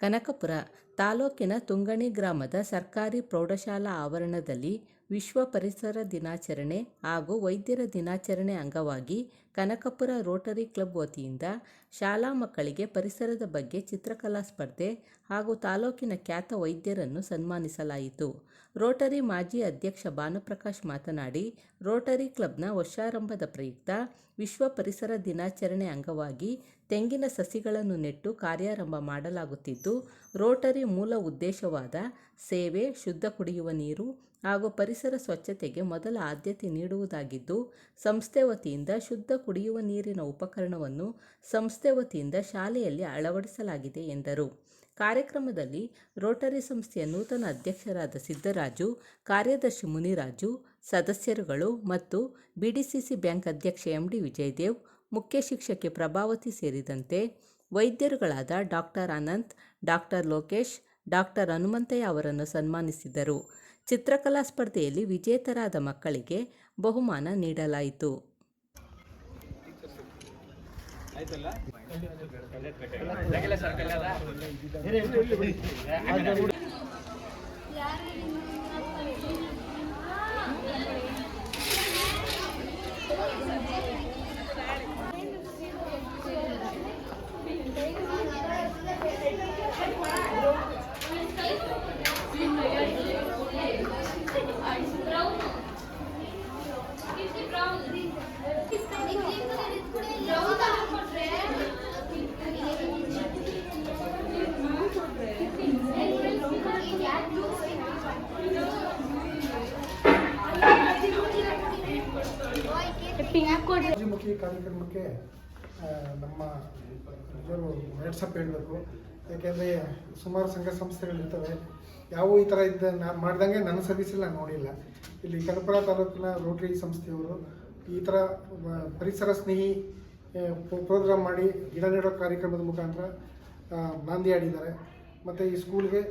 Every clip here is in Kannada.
ಕನಕಪುರ ತಾಲೂಕಿನ ತುಂಗಣಿ ಗ್ರಾಮದ ಸರ್ಕಾರಿ ಪ್ರೌಢಶಾಲಾ ಆವರಣದಲ್ಲಿ ವಿಶ್ವ ಪರಿಸರ ದಿನಾಚರಣೆ ಹಾಗೂ ವೈದ್ಯರ ದಿನಾಚರಣೆ ಅಂಗವಾಗಿ ಕನಕಪುರ ರೋಟರಿ ಕ್ಲಬ್ ವತಿಯಿಂದ ಶಾಲಾ ಮಕ್ಕಳಿಗೆ ಪರಿಸರದ ಬಗ್ಗೆ ಚಿತ್ರಕಲಾ ಸ್ಪರ್ಧೆ ಹಾಗೂ ತಾಲೂಕಿನ ಖ್ಯಾತ ವೈದ್ಯರನ್ನು ಸನ್ಮಾನಿಸಲಾಯಿತು. ರೋಟರಿ ಮಾಜಿ ಅಧ್ಯಕ್ಷ ಭಾನುಪ್ರಕಾಶ್ ಮಾತನಾಡಿ, ರೋಟರಿ ಕ್ಲಬ್ನ ವರ್ಷಾರಂಭದ ಪ್ರಯುಕ್ತ ವಿಶ್ವ ಪರಿಸರ ದಿನಾಚರಣೆ ಅಂಗವಾಗಿ ತೆಂಗಿನ ಸಸಿಗಳನ್ನು ನೆಟ್ಟು ಕಾರ್ಯಾರಂಭ ಮಾಡಲಾಗುತ್ತಿದ್ದು, ರೋಟರಿ ಮೂಲ ಉದ್ದೇಶವಾದ ಸೇವೆ, ಶುದ್ಧ ಕುಡಿಯುವ ನೀರು ಹಾಗೂ ಪರಿಸರ ಸ್ವಚ್ಛತೆಗೆ ಮೊದಲ ಆದ್ಯತೆ ನೀಡುವುದಾಗಿದ್ದು, ಸಂಸ್ಥೆ ವತಿಯಿಂದ ಶುದ್ಧ ಕುಡಿಯುವ ನೀರಿನ ಉಪಕರಣವನ್ನು ಸಂಸ್ಥೆ ವತಿಯಿಂದ ಶಾಲೆಯಲ್ಲಿ ಅಳವಡಿಸಲಾಗಿದೆ ಎಂದರು. ಕಾರ್ಯಕ್ರಮದಲ್ಲಿ ರೋಟರಿ ಸಂಸ್ಥೆಯ ನೂತನ ಅಧ್ಯಕ್ಷರಾದ ಸಿದ್ದರಾಜು, ಕಾರ್ಯದರ್ಶಿ ಮುನಿರಾಜು, ಸದಸ್ಯರುಗಳು ಮತ್ತು ಬಿಡಿಸಿಸಿ ಬ್ಯಾಂಕ್ ಅಧ್ಯಕ್ಷ ಎಂ ಡಿ ವಿಜಯದೇವ್, ಮುಖ್ಯ ಶಿಕ್ಷಕಿ ಪ್ರಭಾವತಿ ಸೇರಿದಂತೆ ವೈದ್ಯರುಗಳಾದ doctor Anant, doctor Lokesh, doctor Hanumanthaiah ಅವರನ್ನು ಸನ್ಮಾನಿಸಿದರು. ಚಿತ್ರಕಲಾ ಸ್ಪರ್ಧೆಯಲ್ಲಿ ವಿಜೇತರಾದ ಮಕ್ಕಳಿಗೆ ಬಹುಮಾನ ನೀಡಲಾಯಿತು. ಮುಖಿ ಕಾರ್ಯಕ್ರಮಕ್ಕೆ ನಮ್ಮ ನಿಜರು ವಾಟ್ಸಪ್ ಹೇಳಬೇಕು ಯಾಕೆಂದರೆ ಸುಮಾರು ಸಂಘ ಸಂಸ್ಥೆಗಳಿರ್ತವೆ ಯಾವ ಈ ಥರ ಇದ್ದ ನಾನು ಮಾಡ್ದಂಗೆ ನನ್ನ ಸರ್ವಿಸಲ್ಲಿ ನೋಡಿಲ್ಲ. ಇಲ್ಲಿ ಕನಪುರ ತಾಲೂಕಿನ ರೋಟರಿ ಸಂಸ್ಥೆಯವರು ಈ ಥರ ಪರಿಸರ ಸ್ನೇಹಿ ಪ್ರೋಗ್ರಾಮ್ ಮಾಡಿ ಗಿಡ ನೆಡೋ ಕಾರ್ಯಕ್ರಮದ ಮುಖಾಂತರ ನಾಂದಿ ಆಡಿದ್ದಾರೆ ಮತ್ತು ಈ ಸ್ಕೂಲ್ಗೆ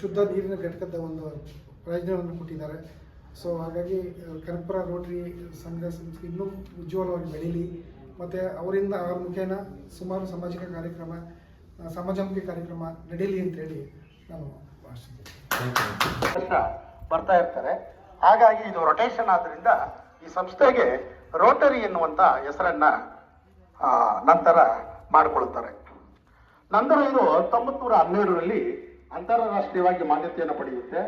ಶುದ್ಧ ನೀರಿನ ಘಟಕದ ಒಂದು ಪ್ರಯೋಜನವನ್ನು ಕೊಟ್ಟಿದ್ದಾರೆ. ಸೊ ಹಾಗಾಗಿ ಕನಕಪುರ ರೋಟರಿ ಸಂಘ ಸಂಸ್ಥೆ ಇನ್ನೂ ಉಜ್ವಲವಾಗಿ ಬೆಳೀಲಿ. ಮತ್ತು ಅವರಿಂದ ಅವರ ಮುಖೇನ ಸುಮಾರು ಸಾಮಾಜಿಕ ಕಾರ್ಯಕ್ರಮ ಸಮಾಜಮುಖಿ ಕಾರ್ಯಕ್ರಮ ನಡೀಲಿ ಅಂತೇಳಿ ನಾನು ಭಾಷೆ ಬರ್ತಾ ಇರ್ತಾರೆ. ಹಾಗಾಗಿ ಇದು ರೊಟೇಷನ್ ಆದ್ದರಿಂದ ಈ ಸಂಸ್ಥೆಗೆ ರೋಟರಿ ಎನ್ನುವಂಥ ಹೆಸರನ್ನ ನಂತರ ಮಾಡಿಕೊಳ್ಳುತ್ತಾರೆ ನಂತರ ಇದು ಹತ್ತೊಂಬತ್ತು ನೂರ ಹನ್ನೆರಡರಲ್ಲಿ ಅಂತಾರಾಷ್ಟ್ರೀಯವಾಗಿ ಮಾನ್ಯತೆಯನ್ನು ಪಡೆಯುತ್ತೆ.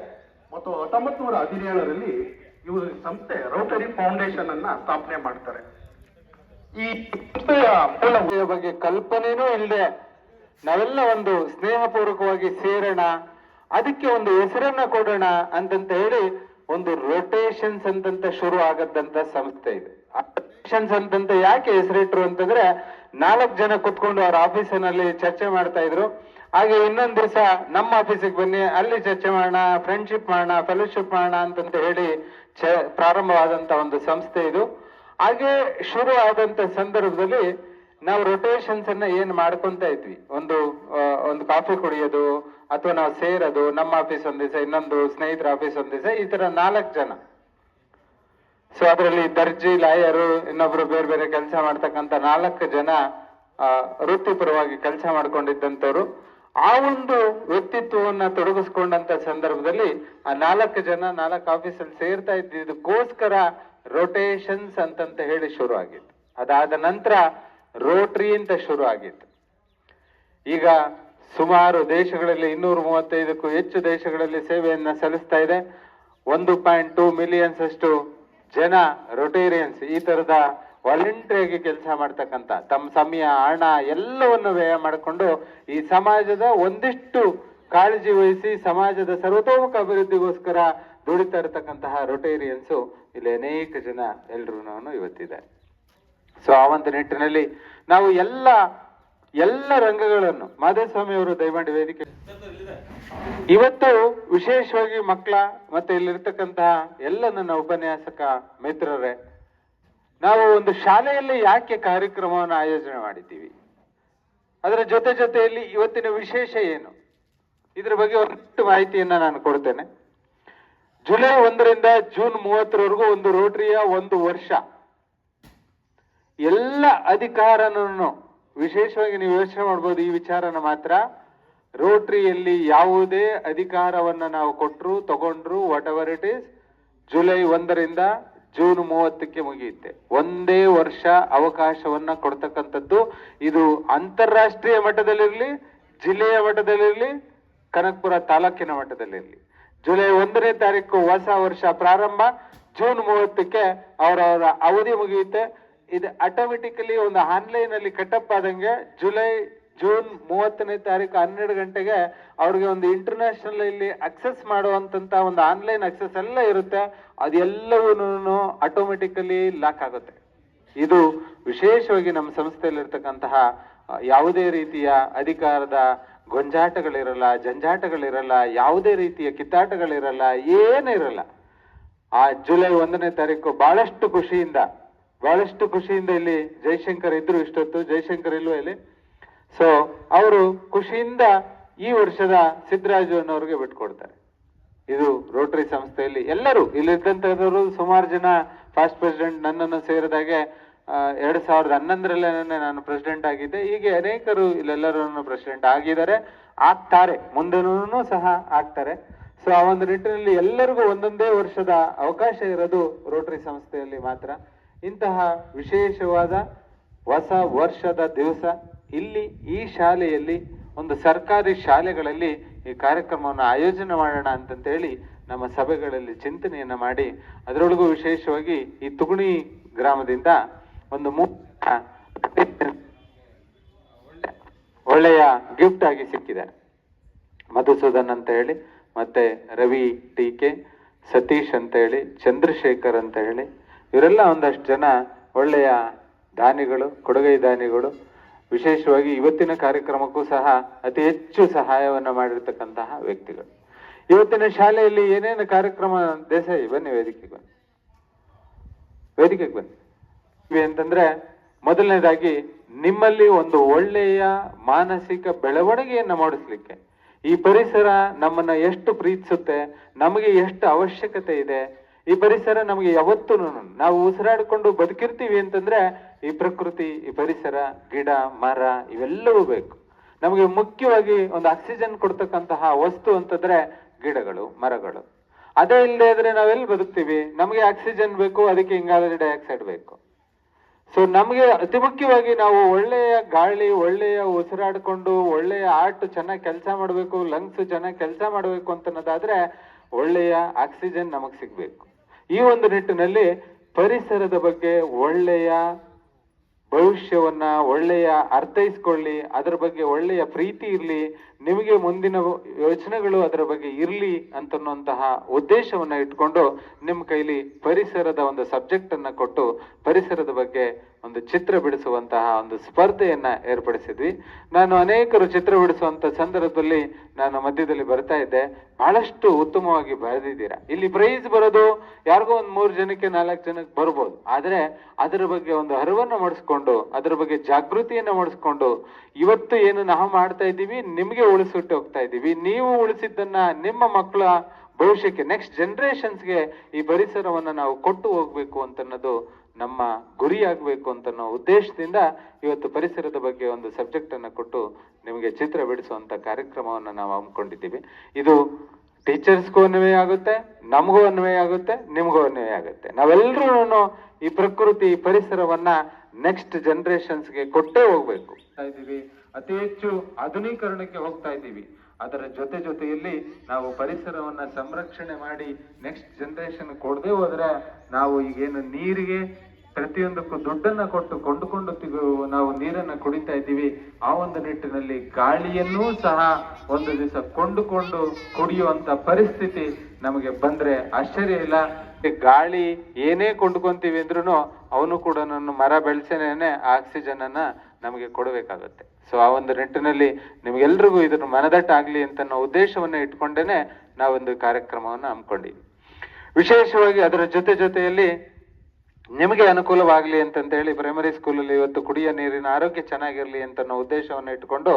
ಮತ್ತು ಹತ್ತೊಂಬತ್ತು ನೂರ ಹದಿನೇಳರಲ್ಲಿ ಇವರು ಸಂಸ್ಥೆ ರೋಟರಿ ಫೌಂಡೇಶನ್ ಅನ್ನ ಸ್ಥಾಪನೆ ಮಾಡ್ತಾರೆ. ಈ ಸಂಸ್ಥೆಯ ಮೂಲ ಬಗ್ಗೆ ಕಲ್ಪನೆನೂ ಇಲ್ಲದೆ ನಾವೆಲ್ಲ ಒಂದು ಸ್ನೇಹಪೂರ್ವಕವಾಗಿ ಸೇರೋಣ, ಅದಕ್ಕೆ ಒಂದು ಹೆಸರನ್ನ ಕೊಡೋಣ ಅಂತಂತ ಹೇಳಿ ಒಂದು ರೊಟೇಷನ್ಸ್ ಅಂತಂತ ಶುರು ಆಗದಂತ ಸಂಸ್ಥೆ ಇದೆ. ಅಂತಂತ ಯಾಕೆ ಹೆಸರಿಟ್ರು ಅಂತಂದ್ರೆ ನಾಲ್ಕು ಜನ ಕುತ್ಕೊಂಡು ಅವ್ರ ಆಫೀಸಿನಲ್ಲಿ ಚರ್ಚೆ ಮಾಡ್ತಾ ಇದ್ರು. ಹಾಗೆ ಇನ್ನೊಂದ್ ದಿವಸ ನಮ್ಮ ಆಫೀಸಿಗೆ ಬನ್ನಿ, ಅಲ್ಲಿ ಚರ್ಚೆ ಮಾಡೋಣ ಫ್ರೆಂಡ್ಶಿಪ್ ಮಾಡೋಣ ಫೆಲೋಶಿಪ್ ಮಾಡೋಣ ಅಂತ ಹೇಳಿ ಚ- ಪ್ರಾರಂಭವಾದಂತ ಒಂದು ಸಂಸ್ಥೆ ಇದು. ಹಾಗೆ ಶುರು ಆದಂತ ಸಂದರ್ಭದಲ್ಲಿ ನಾವು ರೊಟೇಷನ್ಸ್ ಅನ್ನ ಏನ್ ಮಾಡ್ಕೊಂತ ಇದ್ವಿ. ಒಂದು ಒಂದು ಕಾಫಿ ಕುಡಿಯೋದು, ಅಥವಾ ನಾವು ಸೇರೋದು, ನಮ್ಮ ಆಫೀಸ್ ಒಂದ್ ದಿವಸ, ಇನ್ನೊಂದು ಸ್ನೇಹಿತರ ಆಫೀಸ್ ಒಂದ್ ದಿವಸ, ಈ ತರ ನಾಲ್ಕು ಜನ. ಸೊ ಅದರಲ್ಲಿ ದರ್ಜಿ, ಲಾಯರು, ಇನ್ನೊಬ್ರು ಬೇರೆ ಬೇರೆ ಕೆಲಸ ಮಾಡ್ತಕ್ಕಂತ ನಾಲ್ಕು ಜನ ವೃತ್ತಿಪರವಾಗಿ ಕೆಲಸ ಮಾಡ್ಕೊಂಡಿದ್ದಂಥವ್ರು. ಆ ಒಂದು ವ್ಯಕ್ತಿತ್ವವನ್ನ ತೊಡಗಿಸ್ಕೊಂಡಂತ ಸಂದರ್ಭದಲ್ಲಿ ಆ ನಾಲ್ಕು ಜನ, ನಾಲ್ಕು ಆಫೀಸಲ್ಲಿ ಸೇರ್ತಾ ಇದ್ದಿದ್ದಕ್ಕೋಸ್ಕರ ರೊಟೇಷನ್ಸ್ ಅಂತಂತ ಹೇಳಿ ಶುರು ಆಗಿತ್ತು ಅದಾದ ನಂತರ ರೋಟ್ರಿ ಅಂತ ಶುರು ಆಗಿತ್ತು ಈಗ ಸುಮಾರು ದೇಶಗಳಲ್ಲಿ ಇನ್ನೂರ ಮೂವತ್ತೈದಕ್ಕೂ ಹೆಚ್ಚು ದೇಶಗಳಲ್ಲಿ ಸೇವೆಯನ್ನ ಸಲ್ಲಿಸ್ತಾ ಇದೆ. ಒಂದು ಪಾಯಿಂಟ್ ಟೂ ಮಿಲಿಯನ್ಸ್ ಅಷ್ಟು ಜನ ರೊಟೇರಿಯನ್ಸ್ ಈ ತರದ ವಾಲಂಟ್ರಿಯಾಗಿ ಕೆಲಸ ಮಾಡ್ತಕ್ಕಂಥ ತಮ್ಮ ಸಮಯ, ಹಣ ಎಲ್ಲವನ್ನು ವ್ಯಯ ಮಾಡಿಕೊಂಡು ಈ ಸಮಾಜದ ಒಂದಿಷ್ಟು ಕಾಳಜಿ ವಹಿಸಿ ಸಮಾಜದ ಸರ್ವತೋಮುಖ ಅಭಿವೃದ್ಧಿಗೋಸ್ಕರ ದುಡಿತಾ ಇರತಕ್ಕಂತಹ ರೊಟೇರಿಯನ್ಸು ಇಲ್ಲಿ ಅನೇಕ ಜನ ಎಲ್ಲರೂ ಇವತ್ತಿದ್ದಾರೆ ಸೊ ಆ ಒಂದು ನಿಟ್ಟಿನಲ್ಲಿ ನಾವು ಎಲ್ಲ ಎಲ್ಲ ರಂಗಗಳನ್ನು ಮಾಧವಸ್ವಾಮಿ ಅವರು ದಯಮಾಡಿ ವೇದಿಕೆ ಇವತ್ತು ವಿಶೇಷವಾಗಿ ಮಕ್ಕಳ ಮತ್ತೆ ಇಲ್ಲಿರ್ತಕ್ಕಂತಹ ಎಲ್ಲ ನನ್ನ ಉಪನ್ಯಾಸಕ ಮಿತ್ರರೇ ನಾವು ಒಂದು ಶಾಲೆಯಲ್ಲಿ ಯಾಕೆ ಕಾರ್ಯಕ್ರಮವನ್ನು ಆಯೋಜನೆ ಮಾಡಿದ್ದೀವಿ? ಅದರ ಜೊತೆ ಜೊತೆಯಲ್ಲಿ ಇವತ್ತಿನ ವಿಶೇಷ ಏನು? ಇದರ ಬಗ್ಗೆ ಒಂದಿಷ್ಟು ಮಾಹಿತಿಯನ್ನು ನಾನು ಕೊಡ್ತೇನೆ. ಜುಲೈ ಒಂದರಿಂದ ಜೂನ್ ಮೂವತ್ತರವರೆಗೂ ಒಂದು ರೋಟರಿಯ ಒಂದು ವರ್ಷ. ಎಲ್ಲ ಅಧಿಕಾರನನ್ನು ವಿಶೇಷವಾಗಿ ನೀವು ಯೋಚನೆ ಮಾಡ್ಬೋದು ಈ ವಿಚಾರನ ಮಾತ್ರ. ರೋಟ್ರಿಯಲ್ಲಿ ಯಾವುದೇ ಅಧಿಕಾರವನ್ನ ನಾವು ಕೊಟ್ಟರು ತಗೊಂಡ್ರು whatever it is July ಒಂದರಿಂದ ಜೂನ್ ಮೂವತ್ತಕ್ಕೆ ಮುಗಿಯುತ್ತೆ. ಒಂದೇ ವರ್ಷ ಅವಕಾಶವನ್ನ ಕೊಡ್ತಕ್ಕಂಥದ್ದು ಇದು ಅಂತಾರಾಷ್ಟ್ರೀಯ ಮಟ್ಟದಲ್ಲಿರಲಿ, ಜಿಲ್ಲೆಯ ಮಟ್ಟದಲ್ಲಿರಲಿ, ಕನಕಪುರ ತಾಲೂಕಿನ ಮಟ್ಟದಲ್ಲಿರಲಿ. ಜುಲೈ ಒಂದನೇ ತಾರೀಕು ಹೊಸ ವರ್ಷ ಪ್ರಾರಂಭ, ಜೂನ್ ಮೂವತ್ತಕ್ಕೆ ಅವರವರ ಅವಧಿ ಮುಗಿಯುತ್ತೆ. ಇದು ಆಟೋಮೆಟಿಕಲಿ ಒಂದು ಆನ್ಲೈನ್ ಅಲ್ಲಿ ಕಟ್ಟಪ್ ಆದಂಗೆ ಜುಲೈ ಜೂನ್ ಮೂವತ್ತನೇ ತಾರೀಕು ಹನ್ನೆರಡು ಗಂಟೆಗೆ ಅವ್ರಿಗೆ ಒಂದು ಇಂಟರ್ನ್ಯಾಷನಲ್ ಇಲ್ಲಿ ಅಕ್ಸೆಸ್ ಮಾಡುವಂತ ಒಂದು ಆನ್ಲೈನ್ ಅಕ್ಸೆಸ್ ಎಲ್ಲ ಇರುತ್ತೆ. ಅದೆಲ್ಲವೂ ಆಟೋಮೆಟಿಕಲಿ ಲಾಕ್ ಆಗುತ್ತೆ. ಇದು ವಿಶೇಷವಾಗಿ ನಮ್ಮ ಸಂಸ್ಥೆಯಲ್ಲಿರ್ತಕ್ಕಂತಹ ಯಾವುದೇ ರೀತಿಯ ಅಧಿಕಾರದ ಗೊಂಜಾಟಗಳಿರಲ್ಲ, ಜಂಜಾಟಗಳಿರಲ್ಲ, ಯಾವುದೇ ರೀತಿಯ ಕಿತ್ತಾಟಗಳಿರಲ್ಲ, ಏನೂ ಇರಲ್ಲ. ಆ ಜುಲೈ ಒಂದನೇ ತಾರೀಕು ಬಹಳಷ್ಟು ಖುಷಿಯಿಂದ ಬಹಳಷ್ಟು ಖುಷಿಯಿಂದ ಇಲ್ಲಿ ಜೈಶಂಕರ್ ಇದ್ರು ಇಷ್ಟೊತ್ತು, ಜೈಶಂಕರ್ ಇಲ್ವಾ ಇಲ್ಲಿ? ಸೊ ಅವರು ಖುಷಿಯಿಂದ ಈ ವರ್ಷದ ಸಿದ್ದರಾಜು ಅನ್ನೋರಿಗೆ ಬಿಟ್ಕೊಡ್ತಾರೆ ಇದು ರೋಟರಿ ಸಂಸ್ಥೆಯಲ್ಲಿ ಎಲ್ಲರೂ ಇಲ್ಲಿದ್ದಂಥವ್ರು ಸುಮಾರು ಜನ ಫಾಸ್ಟ್ ಪ್ರೆಸಿಡೆಂಟ್ ನನ್ನನ್ನು ಸೇರಿದಾಗೆ ಎರಡು ಸಾವಿರದ ಹನ್ನೊಂದರಲ್ಲೇ ನಾನು ಪ್ರೆಸಿಡೆಂಟ್ ಆಗಿದ್ದೆ. ಹೀಗೆ ಅನೇಕರು ಇಲ್ಲೆಲ್ಲರೂ ಪ್ರೆಸಿಡೆಂಟ್ ಆಗಿದ್ದಾರೆ, ಆಗ್ತಾರೆ. ಮುಂದೆನೂ ಸಹ ಆಗ್ತಾರೆ. ಸೊ ಆ ಒಂದು ನಿಟ್ಟಿನಲ್ಲಿ ಎಲ್ಲರಿಗೂ ಒಂದೊಂದೇ ವರ್ಷದ ಅವಕಾಶ ಇರೋದು ರೋಟರಿ ಸಂಸ್ಥೆಯಲ್ಲಿ ಮಾತ್ರ. ಇಂತಹ ವಿಶೇಷವಾದ ಹೊಸ ವರ್ಷದ ದಿವಸ. ಇಲ್ಲಿ ಈ ಶಾಲೆಯಲ್ಲಿ ಒಂದು ಸರ್ಕಾರಿ ಶಾಲೆಗಳಲ್ಲಿ ಈ ಕಾರ್ಯಕ್ರಮವನ್ನು ಆಯೋಜನೆ ಮಾಡೋಣ ಅಂತಂತೇಳಿ ನಮ್ಮ ಸಭೆಗಳಲ್ಲಿ ಚಿಂತನೆಯನ್ನು ಮಾಡಿ, ಅದರೊಳಗೂ ವಿಶೇಷವಾಗಿ ಈ ತುಗುಣಿ ಗ್ರಾಮದಿಂದ ಒಂದು ಒಳ್ಳೆಯ ಗಿಫ್ಟ್ ಆಗಿ ಸಿಕ್ಕಿದೆ. ಮಧುಸೂದನ್ ಅಂತ ಹೇಳಿ ಮತ್ತೆ ರವಿ ಟೀಕೆ ಸತೀಶ್ ಅಂತ ಹೇಳಿ ಚಂದ್ರಶೇಖರ್ ಅಂತ ಹೇಳಿ ಇವರೆಲ್ಲ ಒಂದಷ್ಟು ಜನ ಒಳ್ಳೆಯ ದಾನಿಗಳು, ಕೊಡುಗೈ ದಾನಿಗಳು ವಿಶೇಷವಾಗಿ ಇವತ್ತಿನ ಕಾರ್ಯಕ್ರಮಕ್ಕೂ ಸಹ ಅತಿ ಹೆಚ್ಚು ಸಹಾಯವನ್ನ ಮಾಡಿರ್ತಕ್ಕಂತಹ ವ್ಯಕ್ತಿಗಳು. ಇವತ್ತಿನ ಶಾಲೆಯಲ್ಲಿ ಏನೇನು ಕಾರ್ಯಕ್ರಮ, ದೇಸಾಯಿ, ಬನ್ನಿ ವೇದಿಕೆಗೆ ಬನ್ನಿ. ವೇದಿಕೆಗೆ ಬನ್ನಿ. ಇವೆ ಅಂತಂದ್ರೆ ಮೊದಲನೇದಾಗಿ ನಿಮ್ಮಲ್ಲಿ ಒಂದು ಒಳ್ಳೆಯ ಮಾನಸಿಕ ಬೆಳವಣಿಗೆಯನ್ನ ಮಾಡಿಸ್ಲಿಕ್ಕೆ. ಈ ಪರಿಸರ ನಮ್ಮನ್ನ ಎಷ್ಟು ಪ್ರೀತಿಸುತ್ತೆ, ನಮಗೆ ಎಷ್ಟು ಅವಶ್ಯಕತೆ ಇದೆ, ಈ ಪರಿಸರ ನಮಗೆ ಯಾವತ್ತೂ ನಾವು ಉಸಿರಾಡಿಕೊಂಡು ಬದುಕಿರ್ತೀವಿ ಅಂತಂದ್ರೆ ಈ ಪ್ರಕೃತಿ, ಈ ಪರಿಸರ, ಗಿಡ, ಮರ ಇವೆಲ್ಲವೂ ಬೇಕು. ನಮಗೆ ಮುಖ್ಯವಾಗಿ ಒಂದು ಆಕ್ಸಿಜನ್ ಕೊಡ್ತಕ್ಕಂತಹ ವಸ್ತು ಅಂತಂದ್ರೆ ಗಿಡಗಳು, ಮರಗಳು. ಅದೇ ಇಲ್ಲದೆ ಆದ್ರೆ ನಾವೆಲ್ಲಿ ಬದುಕ್ತೀವಿ? ನಮಗೆ ಆಕ್ಸಿಜನ್ ಬೇಕು, ಅದಕ್ಕೆ ಇಂಗಾಲದ ಡೈಆಕ್ಸೈಡ್ ಬೇಕು. ಸೊ ನಮಗೆ ಅತಿ ಮುಖ್ಯವಾಗಿ ನಾವು ಒಳ್ಳೆಯ ಗಾಳಿ, ಒಳ್ಳೆಯ ಉಸಿರಾಡಿಕೊಂಡು, ಒಳ್ಳೆಯ ಆರ್ಟ್ ಚೆನ್ನಾಗಿ ಕೆಲಸ ಮಾಡಬೇಕು, ಲಂಗ್ಸ್ ಚೆನ್ನಾಗಿ ಕೆಲಸ ಮಾಡಬೇಕು ಅಂತ ಅನ್ನೋದಾದ್ರೆ ಒಳ್ಳೆಯ ಆಕ್ಸಿಜನ್ ನಮಗೆ ಸಿಗಬೇಕು. ಈ ಒಂದು ನಿಟ್ಟಿನಲ್ಲಿ ಪರಿಸರದ ಬಗ್ಗೆ ಒಳ್ಳೆಯ ಭವಿಷ್ಯವನ್ನ ಒಳ್ಳೆಯ ಅರ್ಥೈಸ್ಕೊಳ್ಳಿ ಅದರ ಬಗ್ಗೆ ಒಳ್ಳೆಯ ಪ್ರೀತಿ ಇರ್ಲಿ ನಿಮಗೆ ಮುಂದಿನ ಯೋಚನೆಗಳು ಅದರ ಬಗ್ಗೆ ಇರಲಿ ಅಂತನ್ನುವಂತಹ ಉದ್ದೇಶವನ್ನ ಇಟ್ಕೊಂಡು ನಿಮ್ಮ ಕೈಲಿ ಪರಿಸರದ ಒಂದು ಸಬ್ಜೆಕ್ಟ್ ಅನ್ನ ಕೊಟ್ಟು ಪರಿಸರದ ಬಗ್ಗೆ ಒಂದು ಚಿತ್ರ ಬಿಡಿಸುವಂತಹ ಒಂದು ಸ್ಪರ್ಧೆಯನ್ನ ಏರ್ಪಡಿಸಿದ್ವಿ. ನಾನು ಅನೇಕರು ಚಿತ್ರ ಬಿಡಿಸುವಂತ ಸಂದರ್ಭದಲ್ಲಿ ನಾನು ಮಧ್ಯದಲ್ಲಿ ಬರ್ತಾ ಇದ್ದೆ. ಬಹಳಷ್ಟು ಉತ್ತಮವಾಗಿ ಬರೆದಿದ್ದೀರಾ. ಇಲ್ಲಿ ಪ್ರೈಸ್ ಬರೋದು ಯಾರಿಗೋ ಒಂದ್ ಮೂರು ಜನಕ್ಕೆ ನಾಲ್ಕು ಜನಕ್ಕೆ ಬರ್ಬೋದು. ಆದ್ರೆ ಅದರ ಬಗ್ಗೆ ಒಂದು ಅರಿವನ್ನ ಮಾಡಿಸ್ಕೊಂಡು, ಅದರ ಬಗ್ಗೆ ಜಾಗೃತಿಯನ್ನ ಮಾಡಿಸ್ಕೊಂಡು ಇವತ್ತು ಏನು ನಾವು ಮಾಡ್ತಾ ಇದ್ದೀವಿ, ನಿಮ್ಗೆ ಉಳಿಸಿಟ್ಟು ಹೋಗ್ತಾ ಇದ್ದೀವಿ. ನೀವು ಉಳಿಸಿದ್ದನ್ನ ನಿಮ್ಮ ಮಕ್ಕಳ ಭವಿಷ್ಯಕ್ಕೆ ನೆಕ್ಸ್ಟ್ ಜನರೇಷನ್ಸ್ಗೆ ಈ ಪರಿಸರವನ್ನ ನಾವು ಕೊಟ್ಟು ಹೋಗ್ಬೇಕು ಅಂತನ್ನೋದು ನಮ್ಮ ಗುರಿಯಾಗಬೇಕು ಅಂತ ಅನ್ನೋ ಉದ್ದೇಶದಿಂದ ಇವತ್ತು ಪರಿಸರದ ಬಗ್ಗೆ ಒಂದು ಸಬ್ಜೆಕ್ಟ್ ಅನ್ನ ಕೊಟ್ಟು ನಿಮಗೆ ಚಿತ್ರ ಬಿಡಿಸುವಂತ ಕಾರ್ಯಕ್ರಮವನ್ನ ನಾವು ಹಮ್ಮಿಕೊಂಡಿದ್ದೀವಿ. ಇದು ಟೀಚರ್ಸ್ಗೂ ಅನ್ವಯ ಆಗುತ್ತೆ, ನಮಗೂ ಅನ್ವಯ ಆಗುತ್ತೆ, ನಿಮಗೂ ಅನ್ವಯ ಆಗುತ್ತೆ. ನಾವೆಲ್ಲರೂ ಈ ಪ್ರಕೃತಿ, ಈ ಪರಿಸರವನ್ನ ನೆಕ್ಸ್ಟ್ ಜನರೇಷನ್ಸ್ಗೆ ಕೊಟ್ಟೇ ಹೋಗ್ಬೇಕು. ಅತಿ ಹೆಚ್ಚು ಆಧುನೀಕರಣಕ್ಕೆ ಹೋಗ್ತಾ ಇದ್ದೀವಿ. ಅದರ ಜೊತೆ ಜೊತೆಯಲ್ಲಿ ನಾವು ಪರಿಸರವನ್ನ ಸಂರಕ್ಷಣೆ ಮಾಡಿ ನೆಕ್ಸ್ಟ್ ಜನರೇಷನ್ ಕೊಡದೆ ಹೋದ್ರೆ ನಾವು ಈಗೇನು ನೀರಿಗೆ ಪ್ರತಿಯೊಂದಕ್ಕೂ ದುಡ್ಡನ್ನ ಕೊಟ್ಟು ಕೊಂಡುಕೊಂಡು ನಾವು ನೀರನ್ನ ಕುಡಿತಾ ಇದ್ದೀವಿ. ಆ ಒಂದು ನಿಟ್ಟಿನಲ್ಲಿ ಗಾಳಿಯನ್ನೂ ಸಹ ಒಂದು ದಿವಸ ಕೊಂಡುಕೊಂಡು ಕುಡಿಯುವಂತ ಪರಿಸ್ಥಿತಿ ನಮಗೆ ಬಂದ್ರೆ ಆಶ್ಚರ್ಯ ಇಲ್ಲ. ಗಾಳಿ ಏನೇ ಕೊಂಡ್ಕೊಂತೀವಿ ಅಂದ್ರೂ ಅವನು ಕೂಡ ನನ್ನ ಮರ ಬೆಳೆಸೇನೆ ಆಕ್ಸಿಜನ್ ಅನ್ನ ನಮಗೆ ಕೊಡಬೇಕಾಗುತ್ತೆ. ಸೊ ಆ ಒಂದು ನಿಟ್ಟಿನಲ್ಲಿ ನಿಮ್ಗೆಲ್ರಿಗೂ ಇದನ್ನು ಮನದಟ್ಟಾಗ್ಲಿ ಅಂತ ಅನ್ನೋ ಉದ್ದೇಶವನ್ನ ಇಟ್ಕೊಂಡೇನೆ ನಾವೊಂದು ಕಾರ್ಯಕ್ರಮವನ್ನ ಹಮ್ಮಿಕೊಂಡಿ ವಿಶೇಷವಾಗಿ ಅದರ ಜೊತೆ ಜೊತೆಯಲ್ಲಿ ನಿಮಗೆ ಅನುಕೂಲವಾಗ್ಲಿ ಅಂತಂತ ಹೇಳಿ ಪ್ರೈಮರಿ ಸ್ಕೂಲಲ್ಲಿ ಇವತ್ತು ಕುಡಿಯೋ ನೀರಿನ ಆರೋಗ್ಯ ಚೆನ್ನಾಗಿರ್ಲಿ ಅಂತ ಅನ್ನೋ ಉದ್ದೇಶವನ್ನು ಇಟ್ಕೊಂಡು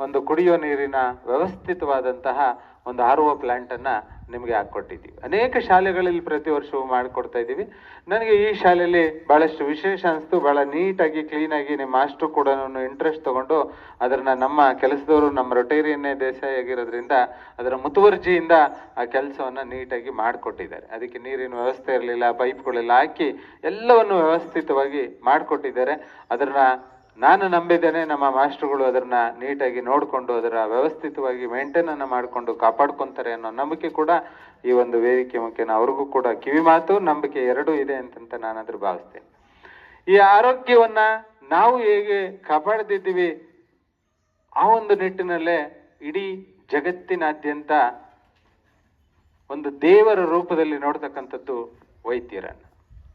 ಒಂದು ಕುಡಿಯೋ ನೀರಿನ ವ್ಯವಸ್ಥಿತವಾದಂತಹ ಒಂದು ಆರ್ ಪ್ಲಾಂಟ್ ಅನ್ನ ನಿಮಗೆ ಹಾಕ್ಕೊಟ್ಟಿದ್ದೀವಿ ಅನೇಕ ಶಾಲೆಗಳಲ್ಲಿ ಪ್ರತಿ ವರ್ಷವೂ ಮಾಡಿಕೊಡ್ತಾ ಇದ್ದೀವಿ. ನನಗೆ ಈ ಶಾಲೆಯಲ್ಲಿ ಭಾಳಷ್ಟು ವಿಶೇಷ ಅನಿಸ್ತು. ಭಾಳ ನೀಟಾಗಿ, ಕ್ಲೀನಾಗಿ ನಿಮ್ಮ ಮಾಸ್ಟ್ರು ಕೂಡ ಇಂಟ್ರೆಸ್ಟ್ ತಗೊಂಡು ಅದನ್ನು ನಮ್ಮ ಕೆಲಸದವರು, ನಮ್ಮ ರೊಟೇರಿಯನ್ನೇ ದೇಸಾಯಿ ಆಗಿರೋದ್ರಿಂದ ಅದರ ಮುತುವರ್ಜಿಯಿಂದ ಆ ಕೆಲಸವನ್ನು ನೀಟಾಗಿ ಮಾಡಿಕೊಟ್ಟಿದ್ದಾರೆ. ಅದಕ್ಕೆ ನೀರಿನ ವ್ಯವಸ್ಥೆ ಇರಲಿಲ್ಲ, ಪೈಪ್ಗಳೆಲ್ಲ ಹಾಕಿ ಎಲ್ಲವನ್ನು ವ್ಯವಸ್ಥಿತವಾಗಿ ಮಾಡಿಕೊಟ್ಟಿದ್ದಾರೆ. ಅದನ್ನ ನಾನು ನಂಬಿದ್ದೇನೆ ನಮ್ಮ ಮಾಸ್ಟರ್ಗಳು ಅದನ್ನ ನೀಟಾಗಿ ನೋಡಿಕೊಂಡು ಅದರ ವ್ಯವಸ್ಥಿತವಾಗಿ ಮೇಂಟೈನ್ ಅನ್ನ ಮಾಡಿಕೊಂಡು ಕಾಪಾಡ್ಕೊಂತಾರೆ ಅನ್ನೋ ನಂಬಿಕೆ ಕೂಡ ಈ ಒಂದು ವೇದಿಕೆ ಮುಖ್ಯನ ಅವ್ರಿಗೂ ಕೂಡ ಕಿವಿ ಮಾತು, ನಂಬಿಕೆ ಎರಡೂ ಇದೆ ಅಂತಂತ ನಾನಾದ್ರೂ ಭಾವಿಸ್ತೇನೆ. ಈ ಆರೋಗ್ಯವನ್ನ ನಾವು ಹೇಗೆ ಕಾಪಾಡ್ತಿದ್ದೀವಿ? ಆ ಒಂದು ನಿಟ್ಟಿನಲ್ಲೇ ಇಡೀ ಜಗತ್ತಿನಾದ್ಯಂತ ಒಂದು ದೇವರ ರೂಪದಲ್ಲಿ ನೋಡ್ತಕ್ಕಂಥದ್ದು ವೈದ್ಯರನ್ನ.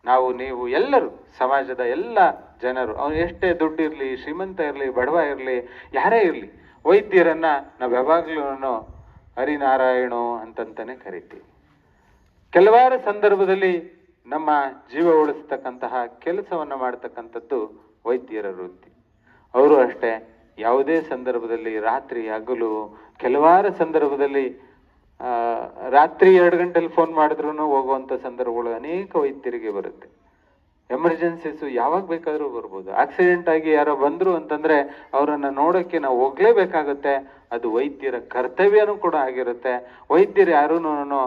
ನಾವು, ನೀವು ಎಲ್ಲರೂ, ಸಮಾಜದ ಎಲ್ಲ ಜನರು ಅವನು ಎಷ್ಟೇ ದುಡ್ಡು ಇರಲಿ, ಶ್ರೀಮಂತ ಇರಲಿ, ಬಡವ ಇರಲಿ, ಯಾರೇ ಇರಲಿ, ವೈದ್ಯರನ್ನ ನಾವು ಯಾವಾಗಲೂ ಹರಿನಾರಾಯಣೋ ಅಂತಂತಾನೆ ಕರಿತೀವಿ. ಕೆಲವಾರು ಸಂದರ್ಭದಲ್ಲಿ ನಮ್ಮ ಜೀವ ಉಳಿಸ್ತಕ್ಕಂತಹ ಕೆಲಸವನ್ನು ಮಾಡ್ತಕ್ಕಂಥದ್ದು ವೈದ್ಯರ ವೃತ್ತಿ. ಅವರು ಅಷ್ಟೇ, ಯಾವುದೇ ಸಂದರ್ಭದಲ್ಲಿ ರಾತ್ರಿ ಹಗಲು, ಕೆಲವಾರು ಸಂದರ್ಭದಲ್ಲಿ ರಾತ್ರಿ ಎರಡು ಗಂಟೆಲಿ ಫೋನ್ ಮಾಡಿದ್ರು ಹೋಗುವಂತ ಸಂದರ್ಭಗಳು ಅನೇಕ ವೈದ್ಯರಿಗೆ ಬರುತ್ತೆ. ಎಮರ್ಜೆನ್ಸೀಸು ಯಾವಾಗ ಬೇಕಾದರೂ ಬರ್ಬೋದು. ಆಕ್ಸಿಡೆಂಟ್ ಆಗಿ ಯಾರೋ ಬಂದರು ಅಂತಂದ್ರೆ ಅವರನ್ನು ನೋಡೋಕ್ಕೆ ನಾವು ಹೋಗ್ಲೇಬೇಕಾಗುತ್ತೆ. ಅದು ವೈದ್ಯರ ಕರ್ತವ್ಯನೂ ಕೂಡ ಆಗಿರುತ್ತೆ. ವೈದ್ಯರು ಯಾರೂ ನಾನು